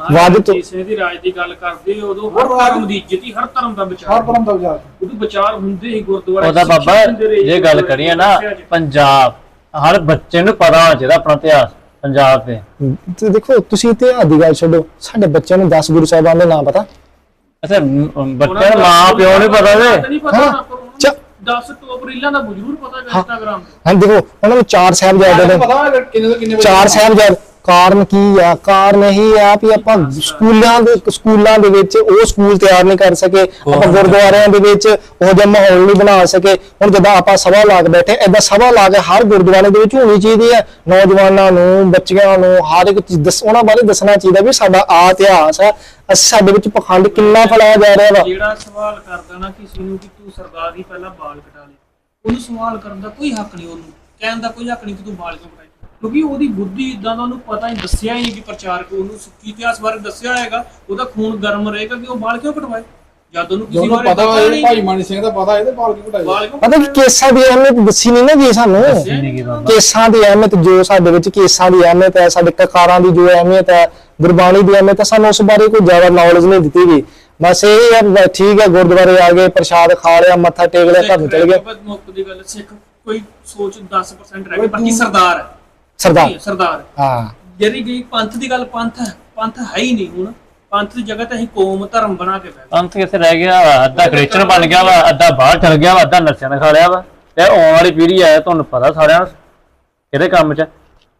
[SPEAKER 2] ਵੱਧ ਤੋਂ-
[SPEAKER 3] ਕਿਸੇ ਦੀ ਰਾਜ ਦੀ ਗੱਲ ਕਰਦੇ ਉਦੋਂ
[SPEAKER 4] ਹੋਰ
[SPEAKER 3] ਹਰ ਧਰਮ ਦੀ ਇੱਜ਼ਤ ਹੀ ਹਰ ਧਰਮ ਦਾ
[SPEAKER 4] ਹਰ
[SPEAKER 3] ਵਿਚਾਰ
[SPEAKER 4] ਪਰਮ ਦਾ ਵਿਚਾਰ।
[SPEAKER 3] ਉਦੋਂ ਵਿਚਾਰ ਹੁੰਦੇ ਹੀ ਗੁਰਦੁਆਰੇ
[SPEAKER 1] ਉਹਦਾ ਬਾਬਾ ਜੇ ਗੱਲ ਕਰੀਏ ਨਾ। ਪੰਜਾਬ ਹਰ ਬੱਚੇ ਨੂੰ ਪਤਾ ਹੋਣਾ ਚਾਹੀਦਾ ਆਪਣਾ ਇਤਿਹਾਸ ਪੰਜਾਬ ਦੇ
[SPEAKER 2] ਤੇ ਦੇਖੋ ਤੁਸੀਂ ਇਤਿਹਾਸ ਦੀ ਗੱਲ ਛੱਡੋ ਸਾਡੇ ਬੱਚਿਆਂ ਨੂੰ 10 ਗੁਰੂ ਸਾਹਿਬਾਨ ਦੇ ਨਾਮ ਪਤਾ।
[SPEAKER 1] ਅੱਛਾ ਬੱਚਿਆਂ ਨੂੰ
[SPEAKER 3] ਦਾ
[SPEAKER 1] ਮਾਂ ਪਿਓ ਨਹੀਂ ਪਤਾ ਵੇ
[SPEAKER 3] 10 ਟੋਪ ਰੀਲਾਂ ਦਾ ਜ਼ਰੂਰ ਪਤਾ ਹੈ। ਇੰਸਟਾਗ੍ਰਾਮ ਤੇ।
[SPEAKER 2] ਹਾਂ ਦੇਖੋ ਉਹਨਾਂ ਨੂੰ ਚਾਰ ਸਾਹਿਬਜ਼ਾਦੇ ਨੇ।
[SPEAKER 4] ਪਤਾ ਹੈ ਕਿੰਨੇ ਤੋਂ ਕਿੰਨੇ ਵਜੇ
[SPEAKER 2] ਚਾਰ ਸਾਹਿਬਜ਼ਾਦ ਕਾਰਨ ਕੀ ਆ? ਕਾਰਨ ਇਹੀ ਆ ਵੀ ਆਪਾਂ ਸਕੂਲਾਂ ਦੇ ਸਕੂਲਾਂ ਦੇ ਵਿੱਚ ਉਹ ਸਕੂਲ ਤਿਆਰ ਨਹੀਂ ਕਰ ਸਕੇ ਆਪਾਂ ਗੁਰਦੁਆਰਿਆਂ ਦੇ ਵਿੱਚ ਉਹ ਜਿਹਾ ਮਾਹੌਲ ਨਹੀਂ ਬਣਾ ਸਕੇ। ਹੁਣ ਜਦੋਂ ਆਪਾਂ ਸਭਾ ਲਾ ਕੇ ਬੈਠੇ ਏਦਾਂ ਸਭਾ ਲਾ ਕੇ ਹਰ ਗੁਰਦੁਆਰੇ ਦੇ ਵਿੱਚ ਹੋਣੀ ਚਾਹੀਦੀ ਹੈ ਨੌਜਵਾਨਾਂ ਨੂੰ ਬੱਚਿਆਂ ਨੂੰ ਹਰ ਇੱਕ ਚੀਜ਼ ਦੱਸ ਉਹਨਾਂ ਬਾਰੇ ਦੱਸਣਾ ਚਾਹੀਦਾ ਵੀ ਸਾਡਾ ਆ ਇਤਿਹਾਸ ਹੈ ਅਸੀਂ ਸਾਡੇ ਵਿੱਚ ਪਖੰਡ ਕਿੰਨਾ ਫੈਲਾਇਆ ਜਾ ਰਿਹਾ ਵਾ।
[SPEAKER 3] ਜਿਹੜਾ ਸਵਾਲ ਕਰਦਾ ਨਾ ਕਿਸੇ ਨੂੰ ਕਿ ਤੂੰ ਸਰਦਾਰ ਹੀ ਪਹਿਲਾਂ ਬਾਲ ਕਟਾ ਲੈ ਉਹਨੂੰ ਸਵਾਲ ਕਰਨ ਦਾ ਕੋਈ ਹੱਕ ਨਹੀਂ ਉਹਨੂੰ। ਕਹਿਣ ਦਾ ਕੋਈ ਹੱਕ ਨਹੀਂ ਕਿ ਤੂੰ ਬਾਲ ਕਿਉਂ ਕਟਾਏ ਕਿਉਂਕਿ ਉਹਦੀ ਬੁੱਧੀ ਇਦਾਂ ਦਾ ਉਹਨੂੰ ਪਤਾ ਹੀ ਦੱਸਿਆ ਹੀ ਨਹੀਂ ਕਿ ਪ੍ਰਚਾਰਕ ਉਹਨੂੰ ਸਿੱਖੀ ਇਤਿਹਾਸ ਬਾਰੇ ਦੱਸਿਆ ਹੋਏਗਾ ਉਹਦਾ ਖੂਨ ਗਰਮ ਰਹੇਗਾ ਕਿ ਉਹ ਬਾਲ ਕਿਉਂ ਕਟਵਾਏ? ਜਦ ਉਹਨੂੰ ਕਿਸੇ ਬਾਰੇ
[SPEAKER 4] ਪਤਾ
[SPEAKER 3] ਪਤਾ
[SPEAKER 4] ਹੋਏ
[SPEAKER 3] ਨਹੀਂ
[SPEAKER 4] ਭਾਈ ਮਾਨੀ ਸਿੰਘ ਦਾ ਪਤਾ ਹੈ ਤੇ ਬਾਲ
[SPEAKER 3] ਕਿਉਂ
[SPEAKER 2] ਪਤਾ ਕਿ ਕੇਸਾਂ ਦੀ ਅਹਿਮੀਅਤ ਦੱਸੀ ਨਹੀਂ ਨਾ ਗਈ ਸਾਨੂੰ। ਕੇਸਾਂ ਦੀ ਅਹਿਮੀਅਤ ਜੋ ਸਾਡੇ ਵਿੱਚ ਕੇਸਾਂ ਦੀ ਅਹਿਮੀਅਤ ਹੈ ਸਾਡੇ ਕਕਾਰਾਂ ਦੀ ਜੋ ਅਹਿਮੀਅਤ ਹੈ ਗੁਰਬਾਣੀ ਦੀ ਅਹਿਮੀਅਤ ਹੈ ਸਾਨੂੰ ਉਸ ਬਾਰੇ ਕੋਈ ਜ਼ਿਆਦਾ ਨੌਲੇਜ ਨਹੀਂ ਦਿੱਤੀ ਗਈ। ਬਸ ਇਹ ਹੈ ਠੀਕ ਹੈ ਗੁਰਦੁਆਰੇ ਆ ਗਏ ਪ੍ਰਸ਼ਾਦ ਖਾ ਲਿਆ ਮੱਥਾ ਟੇਕ ਲਿਆ ਘਰ ਚਲੇ ਗਏ।
[SPEAKER 3] ਬਾਬਾ ਮੁੱਕ ਦੀ ਗੱਲ ਸਿੱਖ ਕੋਈ ਸੋਚ 10% ਰਹਿ ਗਈ ਬਾਕੀ ਸਰਦਾਰ ਹੈ।
[SPEAKER 2] ਸਰਦਾਰ।
[SPEAKER 3] ਸਰਦਾਰ।
[SPEAKER 2] ਹਾਂ।
[SPEAKER 3] ਜਿਹੜੀ ਗਈ ਪੰਥ ਦੀ ਗੱਲ ਪੰਥ ਪੰਥ ਹੈ ਹੀ ਨਹੀਂ ਹੁਣ। ਪੰਥ ਦੀ ਜਗ੍ਹਾ ਤੇ ਅਸੀਂ ਕੌਮ ਧਰਮ ਬਣਾ ਕੇ ਬੈਠੇ
[SPEAKER 1] ਪੰਥ ਕਿੱਥੇ ਰਹਿ ਗਿਆ ਵਾ ਅੱਧਾ ਕ੍ਰਿਸਚਨ ਬਣ ਗਿਆ ਵਾ ਅੱਧਾ ਬਾਹਰ ਚਲ ਗਿਆ ਵਾ ਅੱਧਾ ਨਸ਼ਿਆਂ ਖਾ ਲਿਆ ਵਾ। ਤੇ ਆਉਣ ਵਾਲੀ ਪੀੜ੍ਹੀ ਹੈ ਤੁਹਾਨੂੰ ਪਤਾ ਸਾਰਿਆਂ ਨੂੰ ਇਹਦੇ ਕੰਮ 'ਚ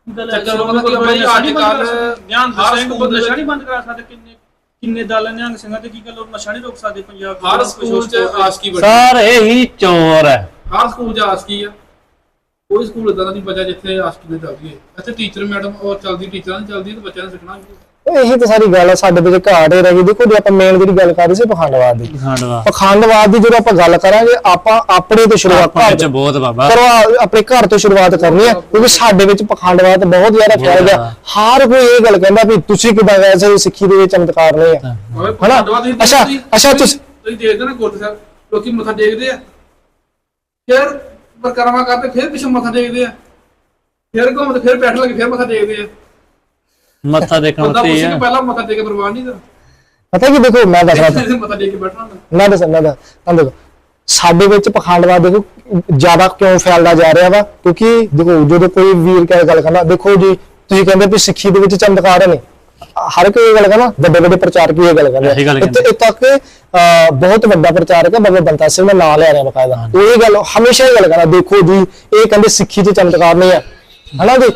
[SPEAKER 3] ਚੱਕਰ
[SPEAKER 4] ਮਤਲਬ ਕਿ ਬਈ ਅੱਜ ਕੱਲ੍ਹ
[SPEAKER 3] ਨਿਹੰਗ
[SPEAKER 4] ਹਰ
[SPEAKER 3] ਸਿੰਘ
[SPEAKER 4] ਸਕੂਲ
[SPEAKER 3] ਨਸ਼ਾ
[SPEAKER 4] ਦੇ
[SPEAKER 3] ਨਹੀਂ ਬੰਦ ਕਰਾ ਸਕਦੇ ਕਿੰਨੇ ਕਿੰਨੇ ਦਲ ਨਿਹੰਗ ਸਿੰਘਾਂ ਤੇ ਕੀ ਗੱਲ ਉਹ ਨਸ਼ਾ ਨਹੀਂ ਰੋਕ ਸਕਦੇ ਪੰਜਾਬ ਦੇ
[SPEAKER 4] ਹਰ ਸਕੂਲ 'ਚ ਆਸਕੀ ਬੜੀ
[SPEAKER 1] ਸਾਰੇ ਹੀ ਚੋਰ ਹੈ
[SPEAKER 4] ਹਰ ਸਕੂਲ 'ਚ ਆਸਕੀ ਆ? ਕੋਈ ਸਕੂਲ ਇਦਾਂ ਦਾ ਨਹੀਂ ਬਚਾ ਜਿੱਥੇ ਆਸਕੀ ਨਹੀਂ ਚੱਲਦੀ ਹੈ ਇੱਥੇ ਟੀਚਰ ਮੈਡਮ ਉਹ ਚੱਲਦੀ ਟੀਚਰਾਂ ਦੀ ਚੱਲਦੀ ਤੇ ਬੱਚਿਆਂ ਨੇ ਸਿੱਖਣਾ ਕੀ?
[SPEAKER 2] ਉਹ ਇਹੀ ਤਾਂ ਸਾਰੀ ਗੱਲ ਹੈ ਸਾਡੇ ਵਿੱਚ ਘਾਟ ਹੀ ਰਹਿ ਗਈ ਦੇਖੋ ਜੇ ਆਪਾਂ ਮੇਨ ਜਿਹੜੀ ਗੱਲ ਕਰ ਰਹੇ ਸੀ ਪਖੰਡਵਾਦ ਦੀ।
[SPEAKER 1] ਖਾਂਡਵਾ
[SPEAKER 2] ਪਖੰਡਵਾਦ ਦੀ ਜਦੋਂ ਆਪਾਂ ਗੱਲ ਕਰਾਂਗੇ ਆਪਾਂ ਆਪਣੇ ਤੋਂ ਸ਼ੁਰੂਆਤ
[SPEAKER 1] ਆਪਣੇ
[SPEAKER 2] ਘਰ
[SPEAKER 1] ਚ ਬਹੁਤ ਬਾਬਾ।
[SPEAKER 2] ਕਰੋ ਆਪਣੇ ਘਰ ਤੋਂ ਸ਼ੁਰੂਆਤ ਕਰਨੀ ਹੈ ਕਿਉਂਕਿ ਸਾਡੇ ਵਿੱਚ ਪਖੰਡਵਾਦ ਬਹੁਤ ਜ਼ਿਆਦਾ ਫੈਲ ਗਿਆ। ਹਰ ਕੋਈ ਇਹ ਗੱਲ ਕਹਿੰਦਾ ਵੀ ਤੁਸੀਂ ਕਿਦਾਂ ਗਏ ਸੀ ਸਿੱਖੀ ਦੇ ਵਿੱਚ ਚਮਤਕਾਰ ਨਹੀਂ ਹੈ
[SPEAKER 4] ਓਏ
[SPEAKER 2] ਹਨਾ?
[SPEAKER 4] ਪਖੰਡਵਾਦ ਤੁਸੀਂ
[SPEAKER 2] ਅੱਛਾ- ਅੱਛਾ ਤੁਸੀਂ-
[SPEAKER 4] ਤੁਸੀਂ ਦੇਖਦੇ ਨਾ ਗੁਰਦ ਸਾਹਿਬ ਲੋਕੀ ਮੱਥਾ ਟੇਕਦੇ ਆ। ਫਿਰ ਪਰਕਰਮਾ ਕਰਦੇ ਫਿਰ ਪਿੱਛੇ ਮੱਥਾ ਟੇਕਦੇ ਆ। ਫਿਰ ਘੁੰਮਦੇ ਫਿਰ ਬੈਠ ਲੱਗੇ ਫਿਰ ਮੱਥਾ ਟੇਕਦੇ ਆ।
[SPEAKER 1] ਮੱਥਾ ਦੇਖਣ
[SPEAKER 4] ਬੰਦਾ ਪੁੱਛੇ
[SPEAKER 1] ਆ।
[SPEAKER 4] ਪਹਿਲਾਂ ਮੱਥਾ ਟੇਕ ਕੇ ਪ੍ਰਵਾਨ ਨਹੀਂ ਦਾ
[SPEAKER 2] ਪਤਾ ਕੀ ਦੇਖੋ ਮੈਂ ਦੱਸ ਰਿਹਾ
[SPEAKER 4] ਮੱਥਾ ਟੇਕ ਕੇ ਬੈਠਣਾ ਹੁੰਦਾ।
[SPEAKER 2] ਮੈਂ ਦੱਸ ਮੈਂ ਦੱਸ ਤੁਹਾਨੂੰ ਦੇਖੋ ਸਾਡੇ ਵਿੱਚ ਪਖੰਡਵਾਦ ਦੇਖੋ ਜ਼ਿਆਦਾ ਕਿਉਂ ਫੈਲਦਾ ਜਾ ਰਿਹਾ ਵਾ? ਕਿਉਂਕਿ ਦੇਖੋ ਜਦੋਂ ਕੋਈ ਵੀਰ ਕਹਿ ਗੱਲ ਕਰਨਾ ਦੇਖੋ ਜੀ ਤੁਸੀਂ ਕਹਿੰਦੇ ਵੀ ਸਿੱਖੀ ਦੇ ਵਿੱਚ ਚਮਤਕਾਰ ਨੇ। ਹਰ ਕੋਈ ਇਹ ਗੱਲ ਕਰਨਾ ਵੱਡੇ ਵੱਡੇ ਪ੍ਰਚਾਰਕ ਵੀ ਇਹ ਗੱਲ ਕਰਦੇ
[SPEAKER 1] ਇਹੀ ਗੱਲ
[SPEAKER 2] ਇੱਥੇ ਇੱਥੇ ਤੱਕ ਅਹ, ਬਹੁਤ ਵੱਡਾ ਪ੍ਰਚਾਰਕ ਹੈ ਬਾਬਾ ਬੰਤਾ ਸਿੰਘ ਮੈਂ ਨਾਂ ਲੈ ਰਿਹਾ ਬਕਾਇਦਾ। ਉਹ ਇਹ ਗੱਲ ਹਮੇਸ਼ਾ ਇਹ ਗੱਲ ਕਰਦਾ ਦੇਖੋ ਜੀ ਇਹ ਕਹਿੰਦੇ ਸਿੱਖੀ 'ਚ ਚਮਤਕਾਰ ਨਹੀਂ ਹੈ ਹਨਾ ਜੀ?